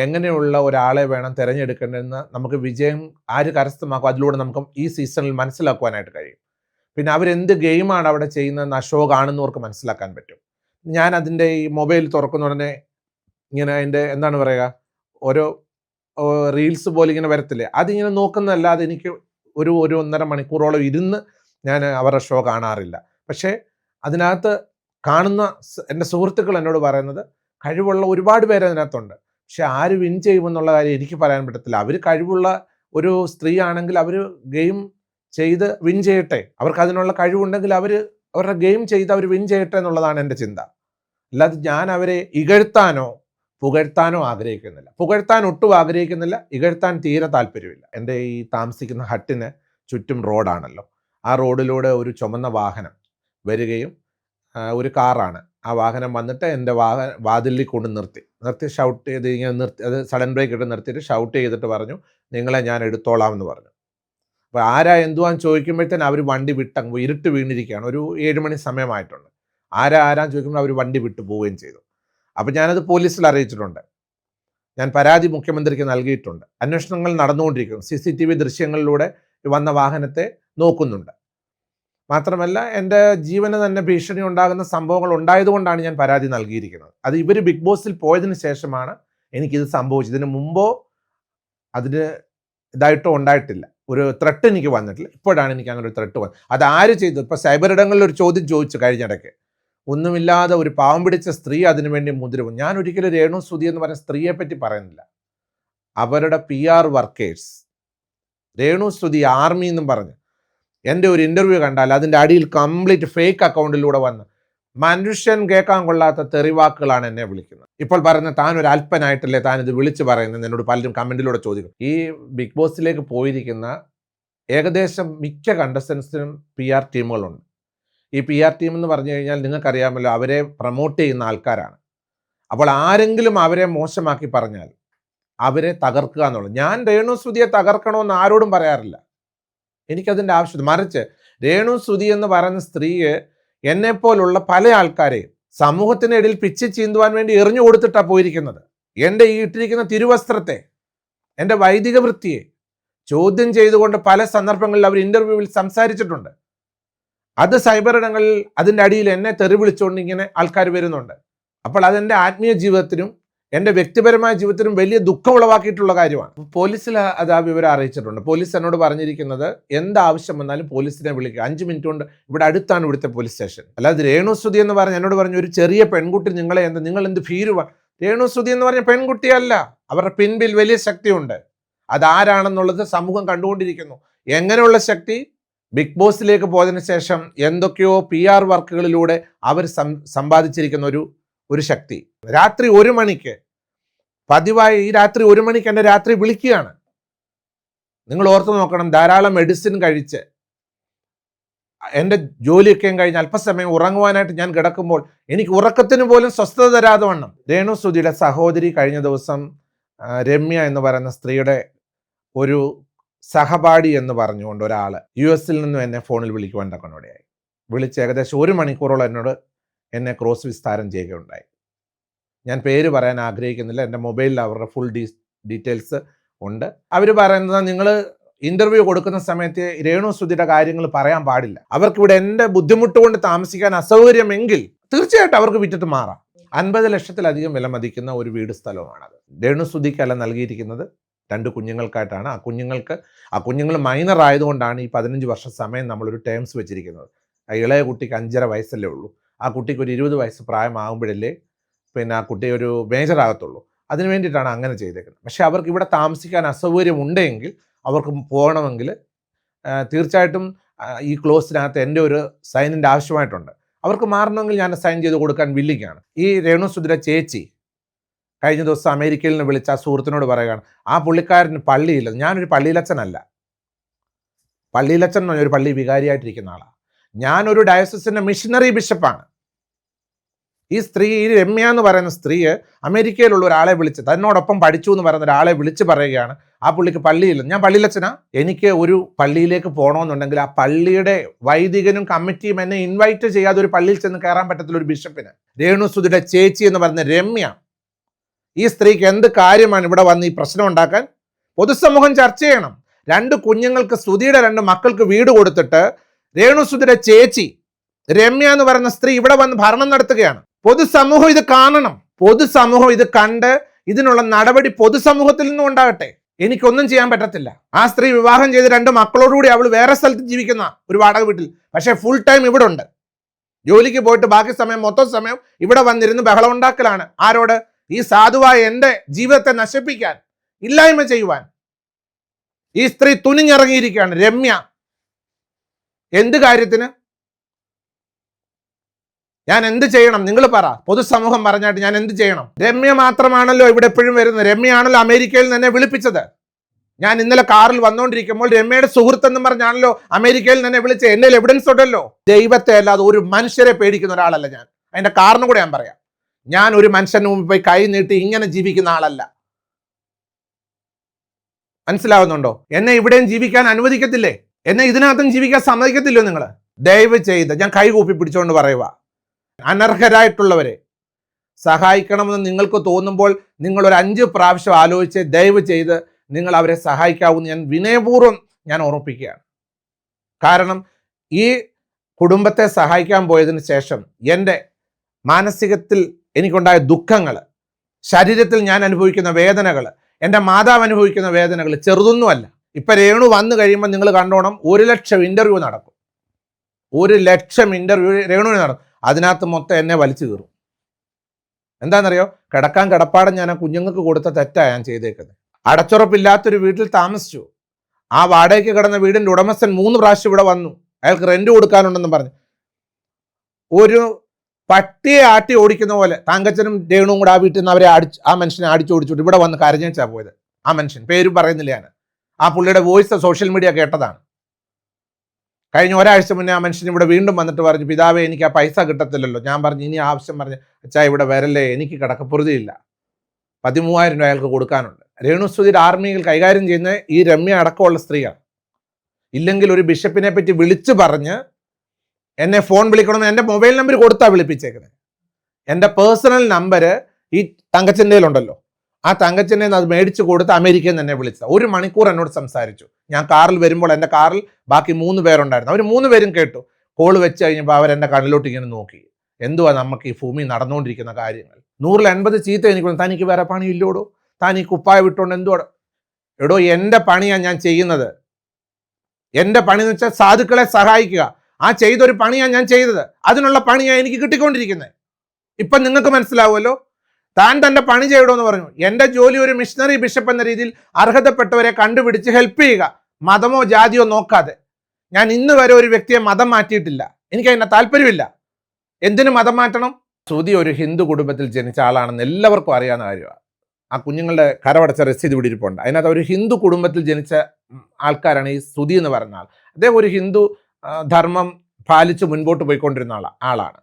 എങ്ങനെയുള്ള ഒരാളെ വേണം തിരഞ്ഞെടുക്കേണ്ടതെന്ന് നമുക്ക് വിജയം ആര് കരസ്ഥമാക്കും അതിലൂടെ നമുക്ക് ഈ സീസണിൽ മനസ്സിലാക്കുവാനായിട്ട് കഴിയും. പിന്നെ അവരെന്ത് ഗെയിമാണ് അവിടെ ചെയ്യുന്നതെന്ന് ആ കാണുന്നവർക്ക് മനസ്സിലാക്കാൻ പറ്റും. ഞാൻ അതിന്റെ ഈ മൊബൈൽ തുറക്കുന്ന ഉടനെ ഇങ്ങനെ അതിന്റെ എന്താണ് പറയുക? ഓരോ റീൽസ് പോലെ ഇങ്ങനെ വരത്തില്ലേ? അതിങ്ങനെ നോക്കുന്നതല്ലാതെ എനിക്ക് ഒരു ഒരു ഒന്നര മണിക്കൂറോളം ഇരുന്ന് ഞാൻ അവരുടെ ഷോ കാണാറില്ല. പക്ഷേ അതിനകത്ത് കാണുന്ന എന്റെ സുഹൃത്തുക്കൾ എന്നോട് പറയുന്നത് കഴിവുള്ള ഒരുപാട് പേര് അതിനകത്തുണ്ട്. പക്ഷെ ആര് വിൻ ചെയ്യുമെന്നുള്ള കാര്യം എനിക്ക് പറയാൻ പറ്റത്തില്ല. അവർ കഴിവുള്ള ഒരു സ്ത്രീ ആണെങ്കിൽ അവർ ഗെയിം ചെയ്ത് വിൻ ചെയ്യട്ടെ. അവർക്ക് അതിനുള്ള കഴിവുണ്ടെങ്കിൽ അവർ അവരുടെ ഗെയിം ചെയ്ത് അവർ വിൻ ചെയ്യട്ടെ എന്നുള്ളതാണ് എന്റെ ചിന്ത. അല്ലാതെ ഞാൻ അവരെ ഇകഴ്ത്താനോ പുകഴ്ത്താനോ ആഗ്രഹിക്കുന്നില്ല. പുകഴ്ത്താൻ ഒട്ടും ആഗ്രഹിക്കുന്നില്ല ഇകഴ്ത്താൻ തീരെ താല്പര്യമില്ല. എന്റെ ഈ താമസിക്കുന്ന ഹട്ടിന് ചുറ്റും റോഡാണല്ലോ ആ റോഡിലൂടെ ഒരു ചുമന്ന വാഹനം വരികയും ഒരു കാറാണ്. ആ വാഹനം വന്നിട്ട് എന്റെ വാഹ വാതിലിൽ കൊണ്ട് നിർത്തി. നിർത്തി ഷൗട്ട് ചെയ്ത് ഇങ്ങനെ നിർത്തി അത് സഡൻ ബ്രേക്ക് ഇട്ട് നിർത്തിയിട്ട് ഷൗട്ട് ചെയ്തിട്ട് പറഞ്ഞു നിങ്ങളെ ഞാൻ എടുത്തോളാം എന്ന് പറഞ്ഞു. അപ്പോൾ ആരാ എന്തുവാന്ന് ചോദിക്കുമ്പോഴത്തേന് അവർ വണ്ടി വിട്ടങ്ങ് ഇരുട്ട് വീണിരിക്കുകയാണ്. ഒരു ഏഴ് മണി സമയമായിട്ടുണ്ട്. ആരാ ആരാന്ന് ചോദിക്കുമ്പോൾ അവർ വണ്ടി വിട്ട് പോവുകയും ചെയ്തു. അപ്പോൾ ഞാനത് പോലീസിൽ അറിയിച്ചിട്ടുണ്ട്. ഞാൻ പരാതി മുഖ്യമന്ത്രിക്ക് നൽകിയിട്ടുണ്ട്. അന്വേഷണങ്ങൾ നടന്നുകൊണ്ടിരിക്കുന്നു. സി സി ടി വി ദൃശ്യങ്ങളിലൂടെ വന്ന വാഹനത്തെ നോക്കുന്നുണ്ട്. മാത്രമല്ല എന്റെ ജീവന് തന്നെ ഭീഷണി ഉണ്ടാകുന്ന സംഭവങ്ങൾ ഉണ്ടായതുകൊണ്ടാണ് ഞാൻ പരാതി നൽകിയിരിക്കുന്നത്. അത് ഇവർ ബിഗ് ബോസിൽ പോയതിന് ശേഷമാണ് എനിക്കിത് സംഭവിച്ചത്. ഇതിന് മുമ്പോ അതിന് ഇതായിട്ടോ ഉണ്ടായിട്ടില്ല. ഒരു ത്രെട്ട് എനിക്ക് വന്നിട്ടില്ല. ഇപ്പോഴാണ് എനിക്ക് അങ്ങനെ ഒരു ത്രെട്ട് വന്നത്. അത് ആര് ചെയ്തു? ഇപ്പോൾ സൈബർ ഇടങ്ങളിൽ ഒരു ചോദ്യം ചോദിച്ചു കഴിഞ്ഞിടയ്ക്ക്. ഒന്നുമില്ലാതെ ഒരു പാവം പിടിച്ച സ്ത്രീ അതിനുവേണ്ടി മുതിരും ഞാൻ ഒരിക്കലും രേണു സുതി എന്ന് പറഞ്ഞ സ്ത്രീയെ പറ്റി പറയുന്നില്ല. അവരുടെ പി ആർ വർക്കേഴ്സ് രേണു സ്തുതി ആർമി എന്നും പറഞ്ഞ്. എന്റെ ഒരു ഇന്റർവ്യൂ കണ്ടാൽ അതിന്റെ അടിയിൽ കംപ്ലീറ്റ് ഫേക്ക് അക്കൗണ്ടിലൂടെ വന്ന് മനുഷ്യൻ കേൾക്കാൻ കൊള്ളാത്ത തെറിവാക്കുകളാണ് എന്നെ വിളിക്കുന്നത്. ഇപ്പോൾ പറഞ്ഞ താൻ ഒരു അല്പനായിട്ടല്ലേ താൻ ഇത് വിളിച്ച് പറയുന്നത് എന്നോട് പലരും കമന്റിലൂടെ ചോദിക്കും. ഈ ബിഗ് ബോസിലേക്ക് പോയിരിക്കുന്ന ഏകദേശം മിക്ക കണ്ടസ്റ്റൻസിനും പി ആർ ടീമുകളുണ്ട്. ഈ പി ആർ ടീം എന്ന് പറഞ്ഞു കഴിഞ്ഞാൽ നിങ്ങൾക്കറിയാമല്ലോ അവരെ പ്രൊമോട്ട് ചെയ്യുന്ന ആൾക്കാരാണ്. അപ്പോൾ ആരെങ്കിലും അവരെ മോശമാക്കി പറഞ്ഞാൽ അവരെ തകർക്കുക എന്നുള്ളത്. ഞാൻ രേണു സ്തുതിയെ തകർക്കണമെന്ന് ആരോടും പറയാറില്ല. എനിക്കതിന്റെ ആവശ്യം മറിച്ച് രേണു ശ്രുതി എന്ന് പറയുന്ന സ്ത്രീയെ എന്നെപ്പോലുള്ള പല ആൾക്കാരെയും സമൂഹത്തിനിടയിൽ പിച്ച് ചീന്തുവാൻ വേണ്ടി എറിഞ്ഞു കൊടുത്തിട്ടാണ് പോയിരിക്കുന്നത്. എന്റെ ഈ ഇട്ടിരിക്കുന്ന തിരുവസ്ത്രത്തെ എന്റെ വൈദിക വൃത്തിയെ ചോദ്യം ചെയ്തുകൊണ്ട് പല സന്ദർഭങ്ങളിൽ അവർ ഇന്റർവ്യൂവിൽ സംസാരിച്ചിട്ടുണ്ട്. അത് സൈബർ ഇടങ്ങളിൽ അതിന്റെ അടിയിൽ എന്നെ തെറി വിളിച്ചുകൊണ്ട് ഇങ്ങനെ ആൾക്കാർ വരുന്നുണ്ട്. അപ്പോൾ അതെന്റെ ആത്മീയ ജീവിതത്തിനും എന്റെ വ്യക്തിപരമായ ജീവിതത്തിനും വലിയ ദുഃഖം ഉളവാക്കിയിട്ടുള്ള കാര്യമാണ്. പോലീസിൽ അത് ആ വിവരം അറിയിച്ചിട്ടുണ്ട്. പോലീസ് എന്നോട് പറഞ്ഞിരിക്കുന്നത് എന്താവശ്യം വന്നാലും പോലീസിനെ വിളിക്കുക. അഞ്ച് മിനിറ്റ് കൊണ്ട് ഇവിടെ അടുത്താണ് ഇവിടുത്തെ പോലീസ് സ്റ്റേഷൻ. അല്ലാതെ രേണുസ്തുതി എന്ന് പറഞ്ഞ് എന്നോട് പറഞ്ഞു ഒരു ചെറിയ പെൺകുട്ടി നിങ്ങളെ എന്താ നിങ്ങൾ എന്ത് ഭീരുവ രേണുസ്തുതി എന്ന് പറഞ്ഞ പെൺകുട്ടിയല്ല അവരുടെ പിൻപിൽ വലിയ ശക്തിയുണ്ട്. അതാരാണെന്നുള്ളത് സമൂഹം കണ്ടുകൊണ്ടിരിക്കുന്നു. എങ്ങനെയുള്ള ശക്തി? ബിഗ് ബോസിലേക്ക് പോയതിനു ശേഷം എന്തൊക്കെയോ പി ആർ വർക്കുകളിലൂടെ അവർ സമ്പാദിച്ചിരിക്കുന്ന ഒരു ഒരു ശക്തി. രാത്രി ഒരു മണിക്ക്. പതിവായി ഈ രാത്രി ഒരു മണിക്ക് എന്നെ രാത്രി വിളിക്കുകയാണ്. നിങ്ങൾ ഓർത്ത് നോക്കണം ധാരാളം മെഡിസിൻ കഴിച്ച് എന്റെ ജോലിയൊക്കെയും കഴിഞ്ഞ് അല്പസമയം ഉറങ്ങുവാനായിട്ട് ഞാൻ കിടക്കുമ്പോൾ എനിക്ക് ഉറക്കത്തിന് പോലും സ്വസ്ഥത തരാതെ വണ്ണം. രേണു സുധിയുടെ സഹോദരി കഴിഞ്ഞ ദിവസം രമ്യ എന്ന് പറയുന്ന സ്ത്രീയുടെ ഒരു സഹപാഠി എന്ന് പറഞ്ഞുകൊണ്ട് ഒരാൾ യു എസിൽ നിന്നും എന്നെ ഫോണിൽ വിളിക്കുവാൻ തക്കണോടെയായി വിളിച്ച് ഏകദേശം ഒരു മണിക്കൂറോളം എന്നോട് എന്നെ ക്രോസ് വിസ്താരം ചെയ്യുകയുണ്ടായി. ഞാൻ പേര് പറയാൻ ആഗ്രഹിക്കുന്നില്ല. എന്റെ മൊബൈലിൽ അവരുടെ ഫുൾ ഡീ ഡീറ്റെയിൽസ് ഉണ്ട്. അവർ പറയുന്നത് നിങ്ങൾ ഇന്റർവ്യൂ കൊടുക്കുന്ന സമയത്ത് രേണു സുധിയുടെ കാര്യങ്ങൾ പറയാൻ പാടില്ല. അവർക്ക് ഇവിടെ എന്റെ ബുദ്ധിമുട്ട് കൊണ്ട് താമസിക്കാൻ അസൗകര്യമെങ്കിൽ തീർച്ചയായിട്ടും അവർക്ക് വിറ്റിട്ട് മാറാം. അൻപത് ലക്ഷത്തിലധികം വില മതിക്കുന്ന ഒരു വീട് സ്ഥലവുമാണത് രേണു സുധിക്കല്ല നൽകിയിരിക്കുന്നത്. രണ്ട് കുഞ്ഞുങ്ങൾക്കായിട്ടാണ്. ആ കുഞ്ഞുങ്ങൾക്ക് ആ കുഞ്ഞുങ്ങൾ മൈനർ ആയതുകൊണ്ടാണ് ഈ പതിനഞ്ച് വർഷ സമയം നമ്മളൊരു ടേംസ് വെച്ചിരിക്കുന്നത്. ഇളയ കുട്ടിക്ക് അഞ്ചര വയസ്സല്ലേ ഉള്ളൂ. ആ കുട്ടിക്ക് ഒരു ഇരുപത് വയസ്സ് പ്രായമാകുമ്പോഴല്ലേ പിന്നെ ആ കുട്ടി ഒരു മേജർ ആകത്തുള്ളൂ അതിന് വേണ്ടിയിട്ടാണ് അങ്ങനെ ചെയ്തേക്കുന്നത്. പക്ഷേ അവർക്ക് ഇവിടെ താമസിക്കാൻ അസൗകര്യം ഉണ്ടെങ്കിൽ അവർക്ക് പോകണമെങ്കിൽ തീർച്ചയായിട്ടും ഈ ക്ലോസിനകത്ത് എന്റെ ഒരു സൈനിന്റെ ആവശ്യമായിട്ടുണ്ട്. അവർക്ക് മാറണമെങ്കിൽ ഞാൻ സൈൻ ചെയ്ത് കൊടുക്കാൻ വില്ലിങ്ങാണ്. ഈ രേണു സുധിര ചേച്ചി കഴിഞ്ഞ ദിവസം അമേരിക്കയിൽ നിന്ന് വിളിച്ച ആ സുഹൃത്തിനോട് പറയുകയാണ് ആ പുള്ളിക്കാരന് പള്ളിയില്ല ഞാനൊരു എന്ന് പറഞ്ഞ ഒരു പള്ളി വികാരിയായിട്ടിരിക്കുന്ന ആളാണ് ഞാനൊരു ഡയസിന്റെ മിഷനറി ബിഷപ്പാണ് ഈ സ്ത്രീ ഈ രമ്യ എന്ന് പറയുന്ന സ്ത്രീ അമേരിക്കയിലുള്ള ഒരാളെ വിളിച്ച് തന്നോടൊപ്പം പഠിച്ചു എന്ന് പറയുന്ന ഒരാളെ വിളിച്ച് പറയുകയാണ് ആ പുള്ളിക്ക് പള്ളിയില്ല. ഞാൻ പള്ളിയിലച്ചനാ എനിക്ക് ഒരു പള്ളിയിലേക്ക് പോകണമെന്നുണ്ടെങ്കിൽ ആ പള്ളിയുടെ വൈദികനും കമ്മിറ്റിയും എന്നെ ഇൻവൈറ്റ് ചെയ്യാതെ ഒരു പള്ളിയിൽ ചെന്ന് കയറാൻ പറ്റത്തില്ല ഒരു ബിഷപ്പിന് രേണുസുതിയുടെ ചേച്ചി എന്ന് പറയുന്ന രമ്യ. ഈ സ്ത്രീക്ക് എന്ത് കാര്യമാണ് ഇവിടെ വന്ന് ഈ പ്രശ്നം ഉണ്ടാക്കാൻ? പൊതുസമൂഹം ചർച്ച ചെയ്യണം. രണ്ട് കുഞ്ഞുങ്ങൾക്ക് സ്തുതിയുടെ രണ്ട് മക്കൾക്ക് വീട് കൊടുത്തിട്ട് രേണുസുധിയുടെ ചേച്ചി രമ്യ എന്ന് പറയുന്ന സ്ത്രീ ഇവിടെ വന്ന് ഭരണം നടത്തുകയാണ്. പൊതുസമൂഹം ഇത് കാണണം. പൊതുസമൂഹം ഇത് കണ്ട് ഇതിനുള്ള നടപടി പൊതുസമൂഹത്തിൽ നിന്നും ഉണ്ടാകട്ടെ. എനിക്കൊന്നും ചെയ്യാൻ പറ്റത്തില്ല. ആ സ്ത്രീ വിവാഹം ചെയ്ത് രണ്ട് മക്കളോടുകൂടി അവൾ വേറെ സ്ഥലത്ത് ജീവിക്കുന്ന ഒരു വാടക വീട്ടിൽ. പക്ഷേ ഫുൾ ടൈം ഇവിടെ ഉണ്ട്. ജോലിക്ക് പോയിട്ട് ബാക്കി സമയം മൊത്തം സമയം ഇവിടെ വന്നിരുന്ന് ബഹളം ഉണ്ടാക്കലാണ്. ആരോട്? ഈ സാധുവായ എന്റെ ജീവിതത്തെ നശിപ്പിക്കാൻ ഇല്ലായ്മ ചെയ്യുവാൻ. ഈ സ്ത്രീ തുനിഞ്ഞിറങ്ങിയിരിക്കുകയാണ് രമ്യ. എന്ത് കാര്യത്തിന്? ഞാൻ എന്ത് ചെയ്യണം? നിങ്ങൾ പറ. പൊതുസമൂഹം പറഞ്ഞായിട്ട് ഞാൻ എന്ത് ചെയ്യണം? രമ്യ മാത്രമാണല്ലോ ഇവിടെ എപ്പോഴും വരുന്നത്. രമ്യയാണല്ലോ അമേരിക്കയിൽ നിന്ന് വിളിപ്പിച്ചത്. ഞാൻ ഇന്നലെ കാറിൽ വന്നുകൊണ്ടിരിക്കുമ്പോൾ രമ്യയുടെ സുഹൃത്തെന്നും പറഞ്ഞാണല്ലോ അമേരിക്കയിൽ നിന്നെ വിളിച്ച് എന്നെ എവിഡൻസ് ഉണ്ടല്ലോ. ദൈവത്തെ അല്ലാതെ ഒരു മനുഷ്യരെ പേടിക്കുന്ന ഒരാളല്ല ഞാൻ. അതിന്റെ കാരണം കൂടെ ഞാൻ പറയാം. ഞാൻ ഒരു മനുഷ്യന് മുമ്പ് പോയി കൈ നീട്ടി ഇങ്ങനെ ജീവിക്കുന്ന ആളല്ല. മനസ്സിലാവുന്നുണ്ടോ? എന്നെ ഇവിടെയും ജീവിക്കാൻ അനുവദിക്കത്തില്ലേ? എന്നെ ഇതിനകത്തും ജീവിക്കാൻ സമ്മതിക്കത്തില്ലോ നിങ്ങൾ ദയവ് ചെയ്ത് ഞാൻ കൈകൂപ്പി പിടിച്ചുകൊണ്ട് പറയുക. അനർഹരായിട്ടുള്ളവരെ സഹായിക്കണമെന്ന് നിങ്ങൾക്ക് തോന്നുമ്പോൾ നിങ്ങൾ ഒരു അഞ്ച് പ്രാവശ്യം ആലോചിച്ച് ദയവ് ചെയ്ത് നിങ്ങൾ അവരെ സഹായിക്കാവുന്ന ഞാൻ വിനയപൂർവം ഞാൻ ഓർമ്മിപ്പിക്കുകയാണ്. കാരണം ഈ കുടുംബത്തെ സഹായിക്കാൻ പോയതിന് ശേഷം എന്റെ മാനസികത്തിൽ എനിക്കുണ്ടായ ദുഃഖങ്ങൾ ശരീരത്തിൽ ഞാൻ അനുഭവിക്കുന്ന വേദനകൾ എന്റെ മാതാവ് അനുഭവിക്കുന്ന വേദനകൾ ചെറുതൊന്നുമല്ല. ഇപ്പൊ രേണു വന്നു കഴിയുമ്പോൾ നിങ്ങൾ കണ്ടോണം ഒരു ലക്ഷം ഇന്റർവ്യൂ നടക്കും. ഒരു ലക്ഷം ഇന്റർവ്യൂ രേണുവിന് നടക്കും. അതിനകത്ത് മൊത്തം എന്നെ വലിച്ചു കീറും. എന്താണെന്നറിയോ? കിടക്കാൻ കിടപ്പാടം ഞാൻ ആ കുഞ്ഞുങ്ങൾക്ക് കൊടുത്ത തെറ്റാണ് ഞാൻ ചെയ്തേക്കുന്നത്. അടച്ചുറപ്പില്ലാത്തൊരു വീട്ടിൽ താമസിച്ചു. ആ വാടകയ്ക്ക് കിടന്ന വീടിന്റെ ഉടമസ്ഥൻ മൂന്ന് പ്രാവശ്യം ഇവിടെ വന്നു. അയാൾക്ക് റെന്റ് കൊടുക്കാനുണ്ടെന്നും പറഞ്ഞു. ഒരു പട്ടിയെ ആട്ടി ഓടിക്കുന്ന പോലെ താങ്കച്ചനും രേണുവും കൂടെ ആ വീട്ടിൽ നിന്ന് അവരെ അടിച്ച് ആ മനുഷ്യനെ അടിച്ചോടിച്ചോട്ട് ഇവിടെ വന്ന് കരഞ്ഞേച്ചാ പോയത്. ആ മനുഷ്യൻ. പേരും പറയുന്നില്ല ഞാൻ. ആ പുള്ളിയുടെ വോയിസ് സോഷ്യൽ മീഡിയ കേട്ടതാണ്. കഴിഞ്ഞ ഒരാഴ്ച മുന്നേ ആ മനുഷ്യൻ ഇവിടെ വീണ്ടും വന്നിട്ട് പറഞ്ഞു പിതാവേ എനിക്ക് ആ പൈസ കിട്ടത്തില്ലല്ലോ. ഞാൻ പറഞ്ഞു ഇനി ആവശ്യം പറഞ്ഞു അച്ഛാ ഇവിടെ വരല്ലേ എനിക്ക് കിടക്കപ്പുറതിയില്ല പതിമൂവായിരം രൂപ അയാൾക്ക് കൊടുക്കാനുണ്ട്. രേണുസ്തുതിയുടെ ആർമിയിൽ കൈകാര്യം ചെയ്യുന്ന ഈ രമ്യ അടക്കമുള്ള സ്ത്രീയാണ്. ഇല്ലെങ്കിൽ ഒരു ബിഷപ്പിനെ പറ്റി വിളിച്ചു പറഞ്ഞ് എന്നെ ഫോൺ വിളിക്കണമെന്ന് എന്റെ മൊബൈൽ നമ്പർ കൊടുത്താ വിളിപ്പിച്ചേക്കുന്നത് എന്റെ പേഴ്സണൽ നമ്പർ ഈ തങ്കച്ചന്റെ ഉണ്ടല്ലോ ആ തങ്കച്ചനെ അത് മേടിച്ചു കൊടുത്ത് അമേരിക്കയിൽ എന്നെ വിളിച്ചത്. ഒരു മണിക്കൂർ എന്നോട് സംസാരിച്ചു. ഞാൻ കാറിൽ വരുമ്പോൾ എന്റെ കാറിൽ ബാക്കി മൂന്ന് പേരുണ്ടായിരുന്നു. അവർ മൂന്ന് പേരും കേട്ടു. കോൾ വെച്ച് കഴിഞ്ഞപ്പോൾ അവർ കണ്ണിലോട്ട് ഇങ്ങനെ നോക്കി. എന്തുവാ നമുക്ക് ഈ ഭൂമി നടന്നുകൊണ്ടിരിക്കുന്ന കാര്യങ്ങൾ? നൂറിൽ എൺപത് ചീത്ത എനിക്ക് തനിക്ക് വേറെ പണിയില്ലോടോ താൻ ഈ കുപ്പായ വിട്ടുകൊണ്ട് എന്തുവാ എടോ എന്റെ പണിയാണ് ഞാൻ ചെയ്യുന്നത്. എന്റെ പണി എന്ന് വെച്ചാൽ സാധുക്കളെ സഹായിക്കുക. ആ ചെയ്തൊരു പണിയാണ് ഞാൻ ചെയ്തത്. അതിനുള്ള പണിയാണ് എനിക്ക് കിട്ടിക്കൊണ്ടിരിക്കുന്നത്. ഇപ്പം നിങ്ങൾക്ക് മനസ്സിലാവുമല്ലോ? താൻ തന്റെ പണി ചെയ്യണമെന്ന് പറഞ്ഞു. എന്റെ ജോലി ഒരു മിഷണറി ബിഷപ്പ് എന്ന രീതിയിൽ അർഹതപ്പെട്ടവരെ കണ്ടുപിടിച്ച് ഹെൽപ്പ് ചെയ്യുക. മതമോ ജാതിയോ നോക്കാതെ. ഞാൻ ഇന്ന് വരെ ഒരു വ്യക്തിയെ മതം മാറ്റിയിട്ടില്ല. എനിക്ക് അതിന്റെ താല്പര്യമില്ല. എന്തിനു മതം മാറ്റണം? ശ്രുതി ഒരു ഹിന്ദു കുടുംബത്തിൽ ജനിച്ച ആളാണെന്ന് എല്ലാവർക്കും അറിയാവുന്ന കാര്യമാണ്. ആ കുഞ്ഞുങ്ങളുടെ കരവടച്ച രസീത് ഇവിടെ ഇരിപ്പുണ്ട്. അതിനകത്ത് ഒരു ഹിന്ദു കുടുംബത്തിൽ ജനിച്ച ആൾക്കാരാണ് ഈ ശ്രുതി എന്ന് പറഞ്ഞ ആൾ. അദ്ദേഹം ഒരു ഹിന്ദു ധർമ്മം പാലിച്ച് മുൻപോട്ട് പോയിക്കൊണ്ടിരുന്ന ആളാണ്.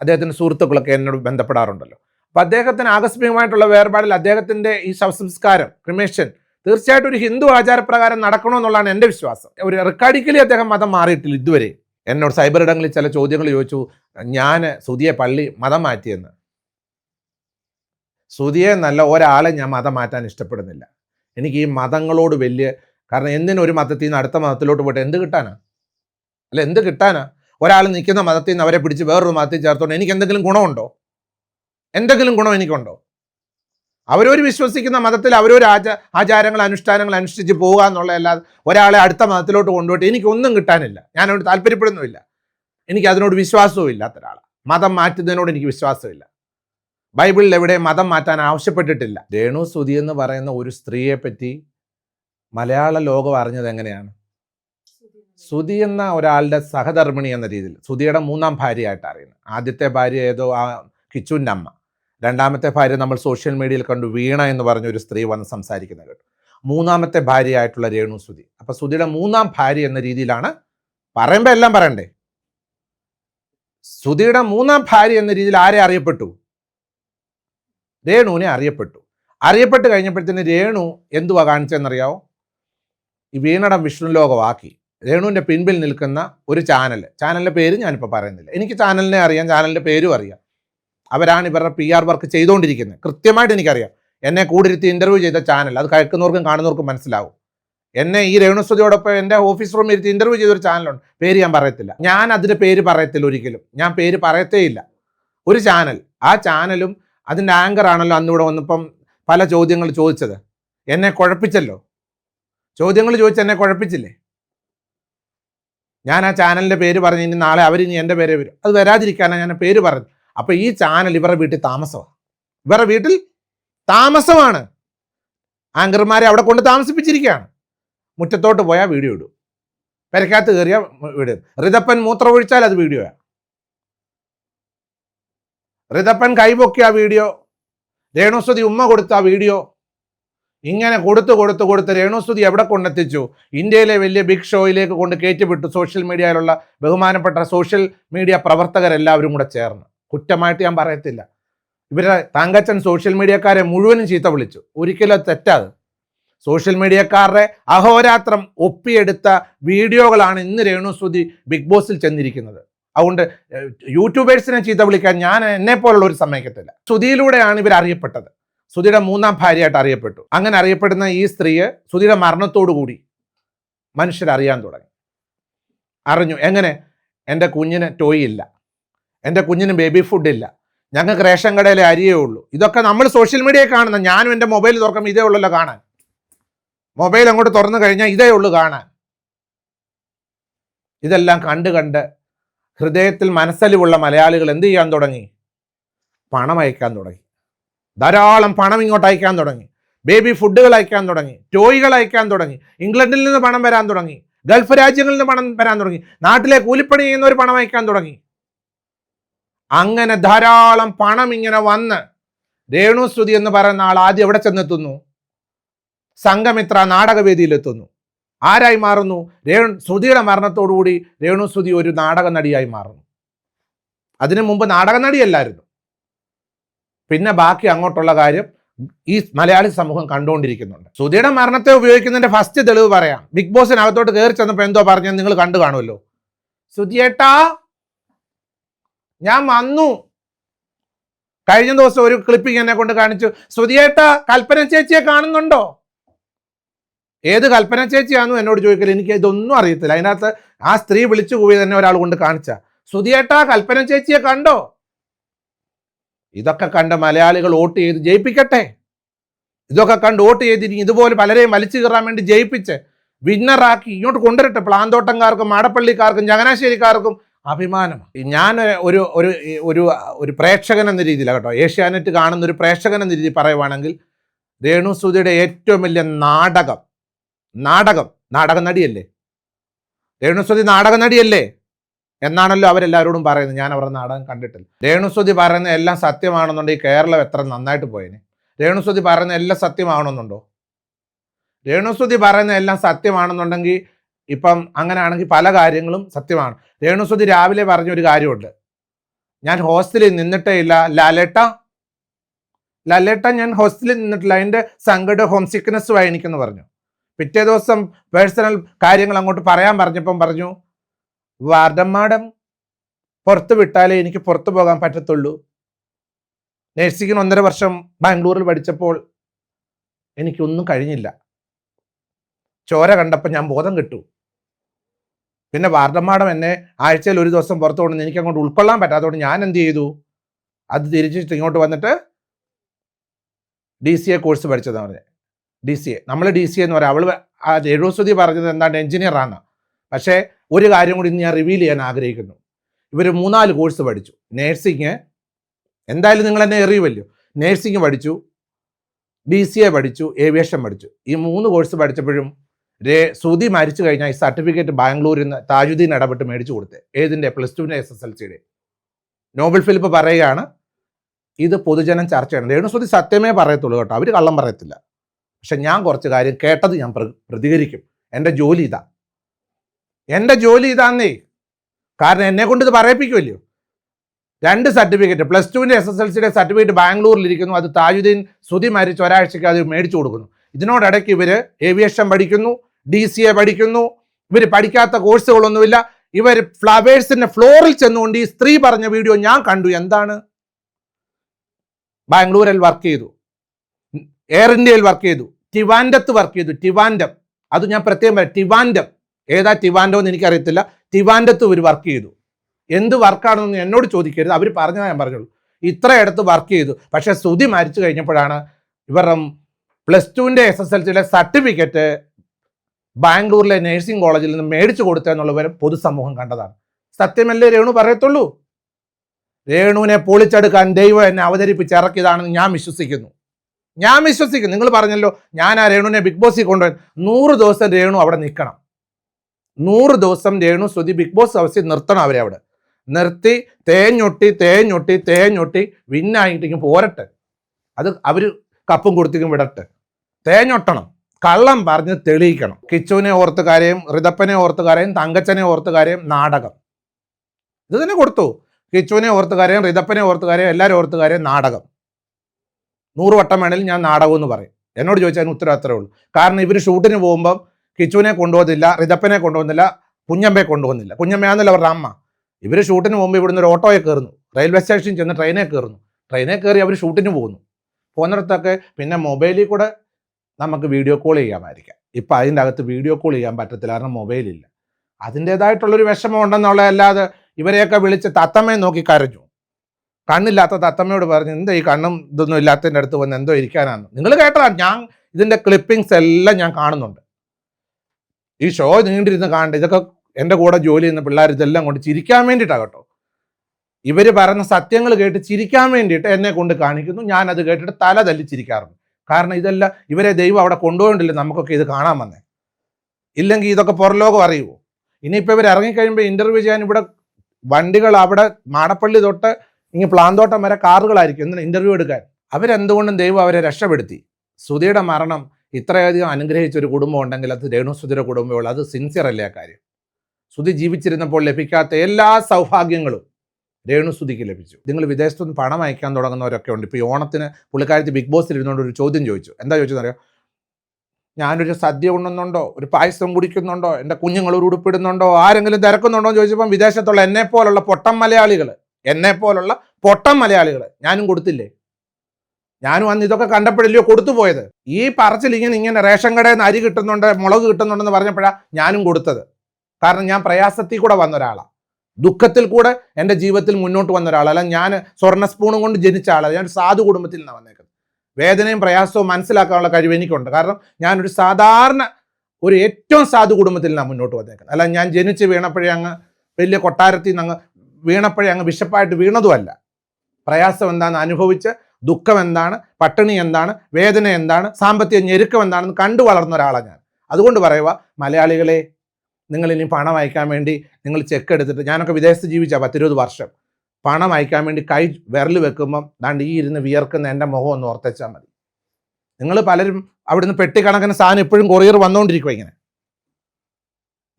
അദ്ദേഹത്തിന്റെ സുഹൃത്തുക്കളൊക്കെ എന്നോട് ബന്ധപ്പെടാറുണ്ടല്ലോ. അപ്പം അദ്ദേഹത്തിന് ആകസ്മികമായിട്ടുള്ള വേർപാടിൽ അദ്ദേഹത്തിന്റെ ഈ ശവസംസ്കാരം ക്രിമേഷൻ തീർച്ചയായിട്ടും ഒരു ഹിന്ദു ആചാരപ്രകാരം നടക്കണമെന്നുള്ളതാണ് എന്റെ വിശ്വാസം. ഒരു റെക്കാർഡിക്കലി അദ്ദേഹം മതം മാറിയിട്ടില്ല ഇതുവരെ. എന്നോട് സൈബർ ഇടങ്ങളിൽ ചില ചോദ്യങ്ങൾ ചോദിച്ചു ഞാൻ സുതിയെ പള്ളി മതം മാറ്റിയെന്ന്? സുതിയെ നല്ല ഒരാളെ ഞാൻ മതം മാറ്റാൻ ഇഷ്ടപ്പെടുന്നില്ല. എനിക്ക് ഈ മതങ്ങളോട് വലിയ കാരണം എന്തിനും ഒരു മതത്തിൽ നിന്ന് അടുത്ത മതത്തിലോട്ട് പോയിട്ട് എന്ത് കിട്ടാനാ? അല്ല എന്ത് കിട്ടാനാ? ഒരാൾ നിൽക്കുന്ന മതത്തിൽ നിന്ന് അവരെ പിടിച്ച് വേറൊരു മതത്തിൽ ചേർത്തോണ്ട് എനിക്ക് എന്തെങ്കിലും ഗുണമുണ്ടോ? എന്തെങ്കിലും ഗുണം എനിക്കുണ്ടോ? അവരവർ വിശ്വസിക്കുന്ന മതത്തിൽ അവരവർ ആചാ ആചാരങ്ങൾ അനുഷ്ഠാനങ്ങൾ അനുഷ്ഠിച്ച് പോകുക എന്നുള്ളതല്ലാതെ ഒരാളെ അടുത്ത മതത്തിലോട്ട് കൊണ്ടുപോയിട്ട് എനിക്കൊന്നും കിട്ടാനില്ല. ഞാനോട് താല്പര്യപ്പെടുന്നുമില്ല. എനിക്ക് അതിനോട് വിശ്വാസവും ഇല്ലാത്ത ഒരാളാണ് മതം മാറ്റുന്നതിനോട് എനിക്ക് വിശ്വാസമില്ല ബൈബിളിൽ എവിടെ മതം മാറ്റാൻ ആവശ്യപ്പെട്ടിട്ടില്ല. രേണു സുതി എന്ന് പറയുന്ന ഒരു സ്ത്രീയെ പറ്റി മലയാള ലോകം അറിഞ്ഞത് എങ്ങനെയാണ്? സുതി എന്ന ഒരാളുടെ സഹധർമ്മിണി എന്ന രീതിയിൽ. സുതിയുടെ മൂന്നാം ഭാര്യയായിട്ട് അറിയുന്നത്. ആദ്യത്തെ ഭാര്യ ഏതോ ആ കിച്ചുവിന്റെ അമ്മ രണ്ടാമത്തെ ഭാര്യ നമ്മൾ സോഷ്യൽ മീഡിയയിൽ കണ്ടു വീണ എന്ന് പറഞ്ഞ ഒരു സ്ത്രീ വന്ന് സംസാരിക്കുന്ന കേട്ടു. മൂന്നാമത്തെ ഭാര്യയായിട്ടുള്ള രേണു സുതി അപ്പൊ സുതിയുടെ മൂന്നാം ഭാര്യ എന്ന രീതിയിലാണ് പറയുമ്പോൾ എല്ലാം പറയണ്ടേ? സുതിയുടെ മൂന്നാം ഭാര്യ എന്ന രീതിയിൽ ആരെ അറിയപ്പെട്ടു? രേണുവിനെ അറിയപ്പെട്ടു. അറിയപ്പെട്ട് കഴിഞ്ഞപ്പോഴത്തേന് രേണു എന്തുവാ കാണിച്ചതെന്നറിയാവോ? ഈ വീണടം വിഷ്ണു ലോകമാക്കി രേണുവിന്റെ പിൻപിൽ നിൽക്കുന്ന ഒരു ചാനൽ ചാനലിന്റെ പേര് ഞാനിപ്പോൾ പറയുന്നില്ല. എനിക്ക് ചാനലിനെ അറിയാം ചാനലിന്റെ പേരും അറിയാം. അവരാണ് ഇവരുടെ പി ആർ വർക്ക് ചെയ്തുകൊണ്ടിരിക്കുന്നത്. കൃത്യമായിട്ട് എനിക്കറിയാം. എന്നെ കൂടിരുത്തി ഇന്റർവ്യൂ ചെയ്ത ചാനൽ അത് കേൾക്കുന്നവർക്കും കാണുന്നവർക്കും മനസ്സിലാവും. എന്നെ ഈ രേണുസ്തുതിയോടൊപ്പം എന്റെ ഓഫീസ് റൂമിൽ ഇരുത്തി ഇന്റർവ്യൂ ചെയ്തൊരു ചാനലുണ്ട് പേര് ഞാൻ പറയത്തില്ല. ഞാൻ അതിന്റെ പേര് പറയത്തില്ല ഒരിക്കലും. ഞാൻ പേര് പറയത്തേയില്ല ഒരു ചാനൽ ആ ചാനലും അതിന്റെ ആങ്കർ ആണല്ലോ അന്നിവിടെ വന്നപ്പം പല ചോദ്യങ്ങൾ ചോദിച്ചത്. എന്നെ കുഴപ്പിച്ചല്ലോ? ചോദ്യങ്ങൾ ചോദിച്ച് എന്നെ കുഴപ്പിച്ചില്ലേ? ഞാൻ ആ ചാനലിന്റെ പേര് പറഞ്ഞു ഇനി നാളെ അവരിനി എന്റെ പേരെ വരും. അത് വരാതിരിക്കാനാണ് ഞാൻ പേര് പറഞ്ഞു അപ്പോൾ ഈ ചാനൽ ഇവരുടെ വീട്ടിൽ താമസമാണ്. ഇവരുടെ വീട്ടിൽ താമസമാണ്. ആങ്കർമാരെ അവിടെ കൊണ്ട് താമസിപ്പിച്ചിരിക്കുകയാണ്. മുറ്റത്തോട്ട് പോയാൽ വീഡിയോ ഇടും. പെരക്കകത്ത് കയറിയ വീഡിയോ റിതപ്പൻ മൂത്രം ഒഴിച്ചാൽ അത് വീഡിയോയാണ് റിതപ്പൻ കൈപൊക്കിയ ആ വീഡിയോ രേണുസ്തുതി ഉമ്മ കൊടുത്ത ആ വീഡിയോ ഇങ്ങനെ കൊടുത്ത് കൊടുത്ത് കൊടുത്ത് രേണുസ്തുതി എവിടെ കൊണ്ടെത്തിച്ചു? ഇന്ത്യയിലെ വലിയ ബിഗ് ഷോയിലേക്ക് കൊണ്ട് കയറ്റിവിട്ടു സോഷ്യൽ മീഡിയയിലുള്ള ബഹുമാനപ്പെട്ട സോഷ്യൽ മീഡിയ പ്രവർത്തകരെല്ലാവരും കൂടെ ചേർന്ന്. കുറ്റമായിട്ട് ഞാൻ പറയത്തില്ല. ഇവരെ താങ്കച്ചൻ സോഷ്യൽ മീഡിയക്കാരെ മുഴുവനും ചീത്ത വിളിച്ചു. ഒരിക്കലും തെറ്റാത്. സോഷ്യൽ മീഡിയക്കാരുടെ അഹോരാത്രം ഒപ്പിയെടുത്ത വീഡിയോകളാണ് ഇന്ന് രേണുസ്തുതി ബിഗ് ബോസിൽ ചെന്നിരിക്കുന്നത്. അതുകൊണ്ട് യൂട്യൂബേഴ്സിനെ ചീത്ത വിളിക്കാൻ ഞാൻ എന്നെ പോലുള്ള ഒരു സമ്മതിക്കത്തില്ല. സ്തുതിയിലൂടെയാണ് ഇവർ അറിയപ്പെട്ടത്. സുധിയുടെ മൂന്നാം ഭാര്യയായിട്ട് അറിയപ്പെട്ടു. അങ്ങനെ അറിയപ്പെടുന്ന ഈ സ്ത്രീയെ സുധിയുടെ മരണത്തോടു കൂടി മനുഷ്യരറിയാൻ തുടങ്ങി. അറിഞ്ഞു. എങ്ങനെ? എന്റെ കുഞ്ഞിന് ടോയ് ഇല്ല. എന്റെ കുഞ്ഞിന് ബേബി ഫുഡില്ല ഞങ്ങൾക്ക് റേഷൻ കടയിലെ അരിയേ ഉള്ളൂ. ഇതൊക്കെ നമ്മൾ സോഷ്യൽ മീഡിയയിൽ കാണുന്ന ഞാനും എന്റെ മൊബൈൽ തുറക്കുമ്പോൾ ഇതേ ഉള്ളല്ലോ കാണാൻ. മൊബൈൽ അങ്ങോട്ട് തുറന്നു കഴിഞ്ഞാൽ ഇതേ ഉള്ളു കാണാൻ. ഇതെല്ലാം കണ്ട് കണ്ട് ഹൃദയത്തിൽ മനസ്സലിവുള്ള മലയാളികൾ എന്ത് ചെയ്യാൻ തുടങ്ങി? പണം അയക്കാൻ തുടങ്ങി. ധാരാളം പണം ഇങ്ങോട്ട് അയക്കാൻ തുടങ്ങി. ബേബി ഫുഡുകൾ അയക്കാൻ തുടങ്ങി. ടോയ്കൾ അയക്കാൻ തുടങ്ങി. ഇംഗ്ലണ്ടിൽ നിന്ന് പണം വരാൻ തുടങ്ങി. ഗൾഫ് രാജ്യങ്ങളിൽ നിന്ന് പണം വരാൻ തുടങ്ങി. നാട്ടിലെ കൂലിപ്പണി ചെയ്യുന്നവർ പണം അയക്കാൻ തുടങ്ങി. അങ്ങനെ ധാരാളം പണം ഇങ്ങനെ വന്ന് രേണുസ്തുതി എന്ന് പറയുന്ന ആൾ ആദ്യം എവിടെ ചെന്നെത്തുന്നു? സംഘമിത്ര നാടകവേദിയിലെത്തുന്നു. ആരായി മാറുന്നു? രേണു ശ്രുതിയുടെ മരണത്തോടുകൂടി രേണുസ്തുതി ഒരു നാടക നടിയായി മാറുന്നു. അതിനു മുമ്പ് നാടക നടിയല്ലായിരുന്നു. പിന്നെ ബാക്കി അങ്ങോട്ടുള്ള കാര്യം ഈ മലയാളി സമൂഹം കണ്ടുകൊണ്ടിരിക്കുന്നുണ്ട്. ശ്രുതിയുടെ മരണത്തെ ഉപയോഗിക്കുന്നതിന്റെ ഫസ്റ്റ് തെളിവ് പറയാം. ബിഗ് ബോസിനകത്തോട്ട് കയറി ചെന്നപ്പോൾ എന്തോ പറഞ്ഞാൽ നിങ്ങൾ കണ്ടു കാണുമല്ലോ. ശ്രുതിയേട്ടാ ഞാൻ വന്നു. കഴിഞ്ഞ ദിവസം ഒരു ക്ലിപ്പിംഗ് എന്നെ കൊണ്ട് കാണിച്ചു. ശ്രുതിയേട്ട കൽപ്പന ചേച്ചിയെ കാണുന്നുണ്ടോ? ഏത് കൽപ്പന ചേച്ചിയാണെന്നു എന്നോട് ചോദിക്കൽ. എനിക്ക് ഇതൊന്നും അറിയത്തില്ല. അതിനകത്ത് ആ സ്ത്രീ വിളിച്ചു പോയി തന്നെ ഒരാൾ കൊണ്ട് കാണിച്ച. ശ്രുതിയേട്ട കൽപ്പന ചേച്ചിയെ കണ്ടോ? ഇതൊക്കെ കണ്ട് മലയാളികൾ വോട്ട് ചെയ്ത് ജയിപ്പിക്കട്ടെ. ഇതൊക്കെ കണ്ട് വോട്ട് ചെയ്ത് ഇനി ഇതുപോലെ പലരെയും വലിച്ചു കയറാൻ വേണ്ടി ജയിപ്പിച്ച് വിന്നറാക്കി ഇങ്ങോട്ട് കൊണ്ടുവരട്ടെ. പ്ലാന്തോട്ടംകാർക്കും മാടപ്പള്ളിക്കാർക്കും ചങ്ങനാശ്ശേരിക്കാർക്കും അഭിമാനം ഞാൻ ഒരു ഒരു ഒരു ഒരു പ്രേക്ഷകൻ എന്ന രീതിയിലാണ് കേട്ടോ. ഏഷ്യാനെറ്റ് കാണുന്ന ഒരു പ്രേക്ഷകൻ എന്ന രീതിയിൽ പറയുവാണെങ്കിൽ രേണു സൂതിയുടെ ഏറ്റവും വലിയ നാടകം നാടകം നാടക നടിയല്ലേ? രേണുസ്വതി നാടക നടിയല്ലേ? എന്നാണല്ലോ അവരെല്ലാവരോടും പറയുന്നത്. ഞാൻ അവരുടെ നാടകം കണ്ടിട്ടില്ല. രേണുസ്വതി പറയുന്ന എല്ലാം സത്യമാണെന്നുണ്ടോ? ഈ കേരളം എത്ര നന്നായിട്ട് പോയേനെ. രേണുസ്വതി പറയുന്ന എല്ലാം സത്യമാണെന്നുണ്ടോ? രേണുസ്വതി പറയുന്ന എല്ലാം സത്യമാണെന്നുണ്ടെങ്കിൽ ഇപ്പം അങ്ങനെയാണെങ്കിൽ പല കാര്യങ്ങളും സത്യമാണ്. രേണുസുതി രാവിലെ പറഞ്ഞൊരു കാര്യമുണ്ട്. ഞാൻ ഹോസ്റ്റലിൽ നിന്നിട്ടേ ഇല്ല. ലാലേട്ട. ലാലേട്ട ഞാൻ ഹോസ്റ്റലിൽ നിന്നിട്ടില്ല. അതിന്റെ സങ്കട ഹോം സിക്നെസ്സുമായി എനിക്കെന്ന് പറഞ്ഞു. പിറ്റേ ദിവസം പേഴ്സണൽ കാര്യങ്ങൾ അങ്ങോട്ട് പറയാൻ പറഞ്ഞപ്പം പറഞ്ഞു വാർഡൻ മാഡം പുറത്ത് വിട്ടാലേ എനിക്ക് പുറത്തു പോകാൻ പറ്റത്തുള്ളൂ. നേഴ്സിങ്ങിന് ഒന്നര വർഷം ബാംഗ്ലൂരിൽ പഠിച്ചപ്പോൾ എനിക്കൊന്നും കഴിഞ്ഞില്ല. ചോര കണ്ടപ്പോൾ ഞാൻ ബോധം കിട്ടു. പിന്നെ വാർഡമാടം എന്നെ ആഴ്ചയിൽ ഒരു ദിവസം പുറത്തു കൊണ്ടുവന്ന് എനിക്ക് അങ്ങോട്ട് ഉൾക്കൊള്ളാൻ പറ്റാത്തതുകൊണ്ട് ഞാൻ എന്ത് ചെയ്തു? അത് തിരിച്ചിട്ട് ഇങ്ങോട്ട് വന്നിട്ട് ഡി സി എ കോഴ്സ് പഠിച്ചതാണ് പറഞ്ഞു. ഡി സി എ നമ്മൾ ഡി സി എന്ന് പറയാം. അവൾ ആ രഘുസ്വതി പറഞ്ഞത് എന്താണ് എഞ്ചിനീയർ ആണ് പക്ഷേ ഒരു കാര്യം കൂടി ഞാൻ റിവീൽ ചെയ്യാൻ ആഗ്രഹിക്കുന്നു. ഇവർ മൂന്നാൽ കോഴ്സ് പഠിച്ചു. നേഴ്സിങ് എന്തായാലും നിങ്ങൾ എന്നെ എറിയുമല്ലോ നേഴ്സിംഗ് പഠിച്ചു. ഡി സി എ പഠിച്ചു. ഏവിയേഷൻ പഠിച്ചു. ഈ മൂന്ന് കോഴ്സ് പഠിച്ചപ്പോഴും ശ്രുതി മരിച്ചു കഴിഞ്ഞാൽ ഈ സർട്ടിഫിക്കറ്റ് ബാംഗ്ലൂരിൽ നിന്ന് താജുദ്ദീൻ ഇടപെട്ട് മേടിച്ചു കൊടുത്തത് ഏതിന്റെ? പ്ലസ് ടുവിന്റെ എസ് എസ് എൽ സിയുടെ നോബൽ ഫിലിപ്പ് പറയുകയാണ് ഇത് പൊതുജനം ചർച്ച ചെയ്യണം. രേണുസുതി സത്യമേ പറയത്തുള്ളൂ കേട്ടോ. അവർ കള്ളം പറയത്തില്ല. പക്ഷെ ഞാൻ കുറച്ച് കാര്യം കേട്ടത് ഞാൻ പ്ര- പ്രതികരിക്കും. എന്റെ ജോലി ഇതാ. എന്റെ ജോലി ഇതാന്നേ. കാരണം എന്നെ കൊണ്ട് ഇത് പറയിപ്പിക്കുമല്ലോ രണ്ട് സർട്ടിഫിക്കറ്റ് പ്ലസ് ടുവിന്റെ എസ് എസ് എൽ സിയുടെ സർട്ടിഫിക്കറ്റ് ബാംഗ്ലൂരിൽ ഇരിക്കുന്നു. അത് താജുദ്ദീൻ ശ്രുതി മരിച്ച് ഒരാഴ്ചയ്ക്ക് അത് മേടിച്ചു കൊടുക്കുന്നു. ഇതിനോടിടയ്ക്ക് ഇവർ ഏവിയേഷൻ പഠിക്കുന്നു ഡി സി എ പഠിക്കുന്നു. ഇവർ പഠിക്കാത്ത കോഴ്സുകളൊന്നുമില്ല ഇവർ ഫ്ലവേഴ്സിന്റെ ഫ്ലോറിൽ ചെന്നുകൊണ്ട് ഈ സ്ത്രീ പറഞ്ഞ വീഡിയോ ഞാൻ കണ്ടു. എന്താണ്? ബാംഗ്ലൂരിൽ വർക്ക് ചെയ്തു. എയർ ഇന്ത്യയിൽ വർക്ക് ചെയ്തു. ടിവാൻഡത്ത് വർക്ക് ചെയ്തു. ടിവാൻഡം അത് ഞാൻ പ്രത്യേകം പറയാം. ടിവാൻഡം ഏതാ ടിവാൻഡോ എന്ന് എനിക്കറിയത്തില്ല. ടിവാൻഡത്ത് ഇവർ വർക്ക് ചെയ്തു. എന്ത് വർക്കാണെന്ന് എന്നോട് ചോദിക്കരുത്. അവർ പറഞ്ഞതാ ഞാൻ പറഞ്ഞോളൂ ഇത്രയിടത്ത് വർക്ക് ചെയ്തു. പക്ഷേ ശ്രുതി മരിച്ചു കഴിഞ്ഞപ്പോഴാണ് ഇവർ പ്ലസ് ടുവിന്റെ എസ് എസ് എൽ സിയുടെ സർട്ടിഫിക്കറ്റ് ബാംഗ്ലൂരിലെ നഴ്സിംഗ് കോളേജിൽ നിന്ന് മേടിച്ചു കൊടുത്തെന്നുള്ളവർ പൊതുസമൂഹം കണ്ടതാണ്. സത്യമല്ലേ രേണു പറയത്തുള്ളൂ? രേണുവിനെ പൊളിച്ചെടുക്കാൻ ദൈവം എന്നെ അവതരിപ്പിച്ച് ഇറക്കിയതാണെന്ന് ഞാൻ വിശ്വസിക്കുന്നു. ഞാൻ വിശ്വസിക്കുന്നു. നിങ്ങൾ പറഞ്ഞല്ലോ ഞാൻ ആ രേണുവിനെ ബിഗ് ബോസിൽ കൊണ്ടുപോയി. നൂറ് ദിവസം രേണു അവിടെ നിൽക്കണം. നൂറ് ദിവസം രേണു ശ്രുതി ബിഗ് ബോസ് ഹൗസിൽ നിർത്തണം അവരെ അവിടെ. നിർത്തി തേഞ്ഞൊട്ടി തേഞ്ഞൊട്ടി തേഞ്ഞൊട്ടി വിന്നായിട്ടിങ്ങ് പോരട്ടെ. അത് അവർ കപ്പും കൊടുത്തേക്കും വിടട്ടെ. തേഞ്ഞൊട്ടണം. കള്ളം പറഞ്ഞ് തെളിയിക്കണം. കിച്ചുവിനെ ഓർത്ത് കാര്യം ഋതപ്പനെ ഓർത്ത് കാര്യം തങ്കച്ചനെ ഓർത്ത് കാര്യം നാടകം. ഇത് തന്നെ കൊടുത്തു. കിച്ചുവിനെ ഓർത്ത് കാര്യം ഋതപ്പനെ ഓർത്ത് കാര്യം എല്ലാവരും ഓർത്ത് കാര്യം നാടകം. നൂറ് വട്ടം വേണേലും ഞാൻ നാടകം എന്ന് പറയും. എന്നോട് ചോദിച്ചാൽ അതിന് ഉത്തരം അത്രേ ഉള്ളൂ. കാരണം ഇവർ ഷൂട്ടിന് പോകുമ്പം കിച്ചുവിനെ കൊണ്ടുപോകുന്നില്ല ഋതപ്പനെ കൊണ്ടുപോകുന്നില്ല കുഞ്ഞമ്മയെ കൊണ്ടുപോകുന്നില്ല. കുഞ്ഞമ്മയാന്നല്ല അവരുടെ അമ്മ. ഇവർ ഷൂട്ടിന് പോകുമ്പോൾ ഇവിടുന്ന് ഒരു ഓട്ടോയെ കയറുന്നു. റെയിൽവേ സ്റ്റേഷനിൽ ചെന്ന് ട്രെയിനെ കയറുന്നു. ട്രെയിനെ കയറി അവർ ഷൂട്ടിന് പോകുന്നു. പോകുന്നിടത്തൊക്കെ പിന്നെ മൊബൈലിൽ കൂടെ നമുക്ക് വീഡിയോ കോൾ ചെയ്യാമായിരിക്കാം. ഇപ്പം അതിന്റെ അകത്ത് വീഡിയോ കോൾ ചെയ്യാൻ പറ്റത്തില്ല കാരണം മൊബൈലില്ല അതിന്റേതായിട്ടുള്ളൊരു വിഷമം ഉണ്ടെന്നുള്ളതല്ലാതെ ഇവരെയൊക്കെ വിളിച്ച് തത്തമ്മയെ നോക്കി കരഞ്ഞു. കണ്ണില്ലാത്ത തത്തമ്മയോട് പറഞ്ഞു എന്താ ഈ കണ്ണും ഇതൊന്നും ഇല്ലാത്തതിന്റെ അടുത്ത് വന്ന് എന്തോ ഇരിക്കാനാണ് നിങ്ങൾ കേട്ടതാ ഞാൻ ഇതിന്റെ ക്ലിപ്പിങ്സ് എല്ലാം ഞാൻ കാണുന്നുണ്ട്. ഈ ഷോ നീണ്ടിരുന്ന് കാണണ്ട ഇതൊക്കെ എന്റെ കൂടെ ജോലി ചെയ്യുന്ന പിള്ളേർ ഇതെല്ലാം കൊണ്ട് ചിരിക്കാൻ വേണ്ടിയിട്ടാണ് കേട്ടോ. ഇവർ പറയുന്ന സത്യങ്ങൾ കേട്ട് ചിരിക്കാൻ വേണ്ടിയിട്ട് എന്നെ കൊണ്ട് കാണിക്കുന്നു. ഞാൻ അത് കേട്ടിട്ട് തല തല്ലി ചിരിക്കാറുണ്ട്. കാരണം ഇതെല്ലാം ഇവരെ ദൈവം അവിടെ കൊണ്ടുപോകണ്ടില്ല നമുക്കൊക്കെ ഇത് കാണാൻ വന്നേ. ഇല്ലെങ്കിൽ ഇതൊക്കെ പുറലോകം അറിയുമോ ഇനിയിപ്പോൾ ഇവർ ഇറങ്ങിക്കഴിയുമ്പോൾ ഇന്റർവ്യൂ ചെയ്യാൻ ഇവിടെ വണ്ടികൾ അവിടെ മാടപ്പള്ളി തൊട്ട് ഇനി പ്ലാന്തോട്ടം വരെ കാറുകളായിരിക്കും. എന്തിനാ ഇന്റർവ്യൂ എടുക്കാൻ? അവരെന്തുകൊണ്ടും ദൈവം അവരെ രക്ഷപ്പെടുത്തി. സുധിയുടെ മരണം ഇത്രയധികം അനുഗ്രഹിച്ച ഒരു കുടുംബം ഉണ്ടെങ്കിൽ അത് രേണുസുധിയുടെ കുടുംബമുള്ളൂ അത് സിൻസിയർ അല്ലേ ആ കാര്യം? സുധി ജീവിച്ചിരുന്നപ്പോൾ ലഭിക്കാത്ത എല്ലാ സൗഭാഗ്യങ്ങളും രേണുസുതിക്ക് ലഭിച്ചു. നിങ്ങൾ വിദേശത്തു നിന്ന് പണം അയക്കാൻ തുടങ്ങുന്നവരൊക്കെ ഉണ്ട്. ഇപ്പോൾ ഓണത്തിന് പുള്ളിക്കാരത്തി ബിഗ് ബോസിൽ ഇരുന്നുകൊണ്ട് ഒരു ചോദ്യം ചോദിച്ചു. എന്താ ചോദിച്ചെന്നറിയോ ഞാനൊരു സദ്യ ഉണ്ണുന്നുണ്ടോ? ഒരു പായസം കുടിക്കുന്നുണ്ടോ? എന്റെ കുഞ്ഞുങ്ങൾ ഒരു ഉടുപ്പിടുന്നുണ്ടോ? ആരെങ്കിലും തിരക്കുന്നുണ്ടോ എന്ന് ചോദിച്ചപ്പം വിദേശത്തുള്ള എന്നെ പോലുള്ള പൊട്ടം മലയാളികൾ എന്നെ പോലുള്ള പൊട്ടം മലയാളികൾ ഞാനും കൊടുത്തില്ലേ? ഞാനും അന്ന് ഇതൊക്കെ കണ്ടപ്പോഴല്ലയോ കൊടുത്തു പോയത്? ഈ പറച്ചിൽ ഇങ്ങനെ ഇങ്ങനെ റേഷൻ കടയിൽ നിന്ന് അരി കിട്ടുന്നുണ്ട് മുളക് കിട്ടുന്നുണ്ടെന്ന് പറഞ്ഞപ്പോഴാണ് ഞാനും കൊടുത്തത്. കാരണം ഞാൻ പ്രയാസത്തിൽ കൂടെ വന്ന ഒരാളാണ് ദുഃഖത്തിൽ കൂടെ എന്റെ ജീവിതത്തിൽ മുന്നോട്ട് വന്ന ഒരാളല്ല ഞാൻ സ്വർണ സ്പൂണും കൊണ്ട് ജനിച്ച ആളല്ല ഞാൻ സാധു കുടുംബത്തിൽ നിന്നാണ് വന്നേക്കുന്നത്. വേദനയും പ്രയാസവും മനസ്സിലാക്കാനുള്ള കഴിവ് എനിക്കുണ്ട്. കാരണം ഞാനൊരു സാധാരണ ഒരു ഏറ്റവും സാധു കുടുംബത്തിൽ നിന്നാണ് മുന്നോട്ട് വന്നേക്കുന്നത്. അല്ല ഞാൻ ജനിച്ച് വീണപ്പോഴേ അങ്ങ് വലിയ കൊട്ടാരത്തിൽ നിന്ന് അങ്ങ് വീണപ്പോഴേ അങ്ങ് വിശപ്പായിട്ട് വീണതുമല്ല. പ്രയാസം എന്താണെന്ന് അനുഭവിച്ച് ദുഃഖം എന്താണ് പട്ടിണി എന്താണ് വേദന എന്താണ് സാമ്പത്തിക ഞെരുക്കം എന്താണെന്ന് കണ്ടു വളർന്ന ഒരാളാണ് ഞാൻ. അതുകൊണ്ട് പറയുക മലയാളികളെ നിങ്ങൾ ഇനി പണം അയക്കാൻ വേണ്ടി നിങ്ങൾ ചെക്ക് എടുത്തിട്ട് ഞാനൊക്കെ വിദേശത്ത് ജീവിച്ചാൽ പത്തിരുപത് വർഷം. പണം അയക്കാൻ വേണ്ടി കൈ വിരൽ വെക്കുമ്പം ദാണ്ട് ഈ ഇരുന്ന് വിയർക്കുന്ന എന്റെ മുഖം ഒന്ന് ഓർത്തച്ചാൽ മതി. നിങ്ങൾ പലരും അവിടുന്ന് പെട്ടിക്കണക്കിന് സാധനം ഇപ്പോഴും കൊറിയർ വന്നുകൊണ്ടിരിക്കുക ഇങ്ങനെ.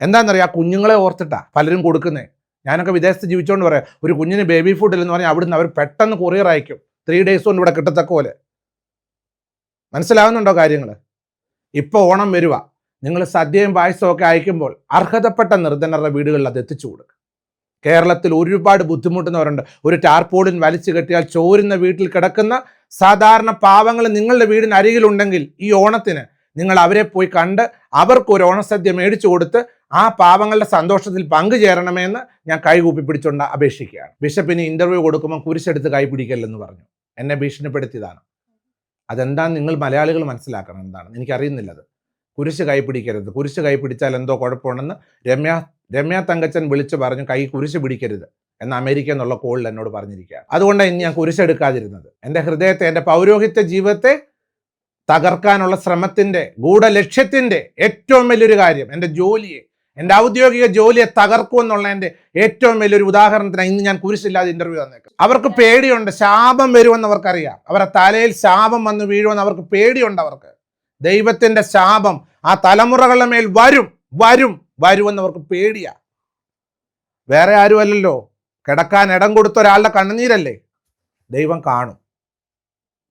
എന്താണെന്നറിയാം ആ കുഞ്ഞുങ്ങളെ ഓർത്തിട്ടാ പലരും കൊടുക്കുന്നേ. ഞാനൊക്കെ വിദേശത്ത് ജീവിച്ചുകൊണ്ട് പറയാം ഒരു കുഞ്ഞിന് ബേബി ഫുഡ് എന്ന് പറഞ്ഞാൽ അവിടുന്ന് അവർ പെട്ടെന്ന് കൊറിയർ അയക്കും. ത്രീ ഡേയ്സ് കൊണ്ട് ഇവിടെ കിട്ടത്തക്ക പോലെ. മനസ്സിലാവുന്നുണ്ടോ കാര്യങ്ങൾ ഇപ്പോൾ ഓണം വരുക നിങ്ങൾ സദ്യയും പായസവും ഒക്കെ അയക്കുമ്പോൾ അർഹതപ്പെട്ട നിർധനരുടെ വീടുകളിൽ അത് എത്തിച്ചു കൊടുക്കുക. കേരളത്തിൽ ഒരുപാട് ബുദ്ധിമുട്ടുന്നവരുണ്ട്. ഒരു ടാർപോളിൻ വലിച്ചു കെട്ടിയാൽ ചോരുന്ന വീട്ടിൽ കിടക്കുന്ന സാധാരണ പാവങ്ങൾ നിങ്ങളുടെ വീടിന് അരികിലുണ്ടെങ്കിൽ ഈ ഓണത്തിന് നിങ്ങൾ അവരെ പോയി കണ്ട് അവർക്ക് ഒരു ഓണസദ്യ മേടിച്ചു കൊടുത്ത് ആ പാവങ്ങളുടെ സന്തോഷത്തിൽ പങ്കുചേരണമെന്ന് ഞാൻ കൈകൂപ്പി പിടിച്ചുകൊണ്ട് അപേക്ഷിക്കുകയാണ്. ബിഷപ്പിന് ഇന്റർവ്യൂ കൊടുക്കുമ്പോൾ കുരിശെടുത്ത് കൈ പിടിക്കല്ലെന്ന് പറഞ്ഞു. എന്നെ ഭീഷണിപ്പെടുത്തിയതാണ്. അതെന്താണെന്ന് നിങ്ങൾ മലയാളികൾ മനസ്സിലാക്കണം. എന്താണ്? എനിക്കറിയുന്നില്ല അത്. കുരിശ് കൈപിടിക്കരുത് കുരിശ് കൈപിടിച്ചാൽ എന്തോ കുഴപ്പമുണ്ടെന്ന് രമ്യ രമ്യ തങ്കച്ചൻ വിളിച്ചു പറഞ്ഞു കൈ കുരിശ് പിടിക്കരുത് എന്ന് അമേരിക്ക എന്നുള്ള കോളിൽ എന്നോട് പറഞ്ഞിരിക്കുകയാണ്. അതുകൊണ്ടാണ് ഞാൻ കുരിശെടുക്കാതിരുന്നത് എന്റെ ഹൃദയത്തെ എന്റെ പൗരോഹിത്യ ജീവിതത്തെ തകർക്കാനുള്ള ശ്രമത്തിന്റെ ഗൂഢലക്ഷ്യത്തിന്റെ ഏറ്റവും വലിയൊരു കാര്യം എന്റെ ജോലിയെ എന്റെ ഔദ്യോഗിക ജോലിയെ തകർക്കും എന്നുള്ള എന്റെ ഏറ്റവും വലിയൊരു ഉദാഹരണത്തിന് ഇന്ന് ഞാൻ കുരിശില്ലാതെ ഇന്റർവ്യൂ തന്നേക്കാം അവർക്ക് പേടിയുണ്ട് ശാപം വരുമെന്ന് അവർക്കറിയാം. അവരുടെ തലയിൽ ശാപം വന്ന് വീഴുമെന്ന് അവർക്ക് പേടിയുണ്ട് അവർക്ക്. ദൈവത്തിന്റെ ശാപം ആ തലമുറകളുടെ മേൽ വരും വരും വരുമെന്ന് അവർക്ക് പേടിയാ. വേറെ ആരുമല്ലല്ലോ? കിടക്കാൻ ഇടം കൊടുത്ത ഒരാളുടെ കണ്ണുനീരല്ലേ? ദൈവം കാണും.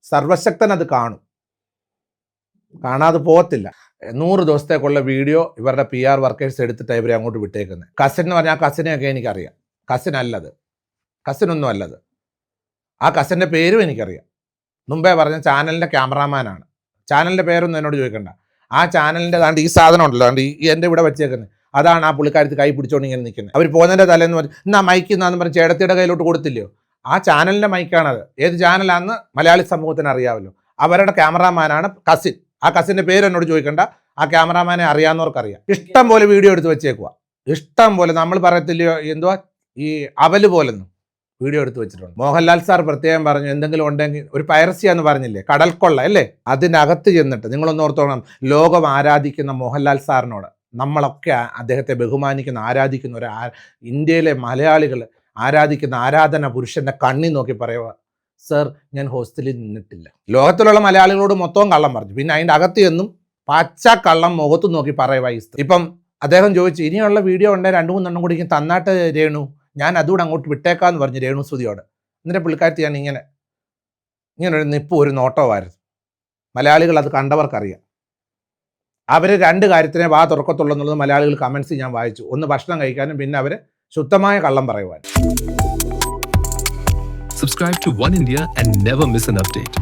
സർവശക്തൻ അത് കാണും. കാണാതെ പോകത്തില്ല. നൂറ് ദിവസത്തേക്കുള്ള വീഡിയോ ഇവരുടെ പി ആർ വർക്കേഴ്സ് എടുത്തിട്ട് ഇവരെ അങ്ങോട്ട് വിട്ടേക്കുന്നത് കസിൻ എന്ന് പറഞ്ഞാൽ ആ കസിനെയൊക്കെ എനിക്കറിയാം. കസിൻ അല്ലത്. കസിനൊന്നും അല്ലത്. ആ കസിന്റെ പേരും എനിക്കറിയാം. മുമ്പേ പറഞ്ഞ ചാനലിന്റെ ക്യാമറാമാനാണ് ചാനലിന്റെ പേരൊന്നും എന്നോട് ചോദിക്കണ്ട. ആ ചാനലിന്റെ അതാണ്ട് ഈ സാധനം ഉണ്ടല്ലോ അതുകൊണ്ട് ഈ എന്റെ ഇവിടെ വെച്ചേക്കുന്നത് അതാണ് ആ പുള്ളിക്കാരത്ത് കൈ പിടിച്ചോണ്ട് ഇങ്ങനെ നിൽക്കുന്നത് അവർ പോകുന്നതിന്റെ തലേന്ന് പറഞ്ഞു എന്നാ മൈക്ക് എന്നാന്ന് പറഞ്ഞ് ചേടത്തിയുടെ കയ്യിലോട്ട് കൊടുത്തില്ലയോ? ആ ചാനലിന്റെ മൈക്കാണത്. ഏത് ചാനലാണെന്ന് മലയാളി സമൂഹത്തിന് അറിയാമല്ലോ. അവരുടെ ക്യാമറാമാനാണ് കസിൻ. ആ കസിന്റെ പേര് എന്നോട് ചോദിക്കണ്ട. ആ ക്യാമറാമാനെ അറിയാവുന്നവർക്കറിയാം. ഇഷ്ടം പോലെ വീഡിയോ എടുത്ത് വെച്ചേക്കുക ഇഷ്ടം പോലെ നമ്മൾ പറയത്തില്ലയോ എന്തുവാ? ഈ അവൽ പോലെന്ന്. വീഡിയോ എടുത്ത് വെച്ചിട്ടുണ്ട്. മോഹൻലാൽ സാർ പ്രത്യേകം പറഞ്ഞു എന്തെങ്കിലും ഉണ്ടെങ്കിൽ ഒരു പൈറസി എന്ന് പറഞ്ഞില്ലേ കടൽക്കൊള്ള അല്ലേ? അതിനകത്ത് ചെന്നിട്ട് നിങ്ങളൊന്ന് ഓർത്തോണം ലോകം ആരാധിക്കുന്ന മോഹൻലാൽ സാറിനോട് നമ്മളൊക്കെ അദ്ദേഹത്തെ ബഹുമാനിക്കുന്ന ആരാധിക്കുന്ന ഒരു ഇന്ത്യയിലെ മലയാളികൾ ആരാധിക്കുന്ന ആരാധന പുരുഷന്റെ കണ്ണി നോക്കി പറയുക സർ ഞാൻ ഹോസ്റ്റലിൽ നിന്നിട്ടില്ല. ലോകത്തിലുള്ള മലയാളികളോട് മൊത്തവും കള്ളം പറഞ്ഞു. പിന്നെ അതിന്റെ അകത്ത് ചെന്നും പച്ച കള്ളം മുഖത്ത് നോക്കി പറയുക ഇപ്പം അദ്ദേഹം ചോദിച്ചു ഇനിയുള്ള വീഡിയോ ഉണ്ടെങ്കിൽ രണ്ട് മൂന്നെണ്ണം കൂടി തന്നാട്ട് രേണു. ഞാൻ അതുകൂടെ അങ്ങോട്ട് വിട്ടേക്കാന്ന് പറഞ്ഞു രേണു സ്തുതിയോട് എന്നിട്ട് പുള്ളിക്കാരത്തി ഞാൻ ഇങ്ങനെ ഇങ്ങനെ ഒരു നിപ്പ് ഒരു നോട്ടമായിരുന്നു. മലയാളികൾ അത് കണ്ടവർക്കറിയാം. അവർ രണ്ട് കാര്യത്തിനെ വാ തുറക്കത്തുള്ളൂ എന്നുള്ളത് മലയാളികൾ കമൻസ് ഞാൻ വായിച്ചു. ഒന്ന് ഭക്ഷണം കഴിക്കാനും പിന്നെ അവർ ശുദ്ധമായ കള്ളം പറയുവാനും. Subscribe to One India and never miss an update.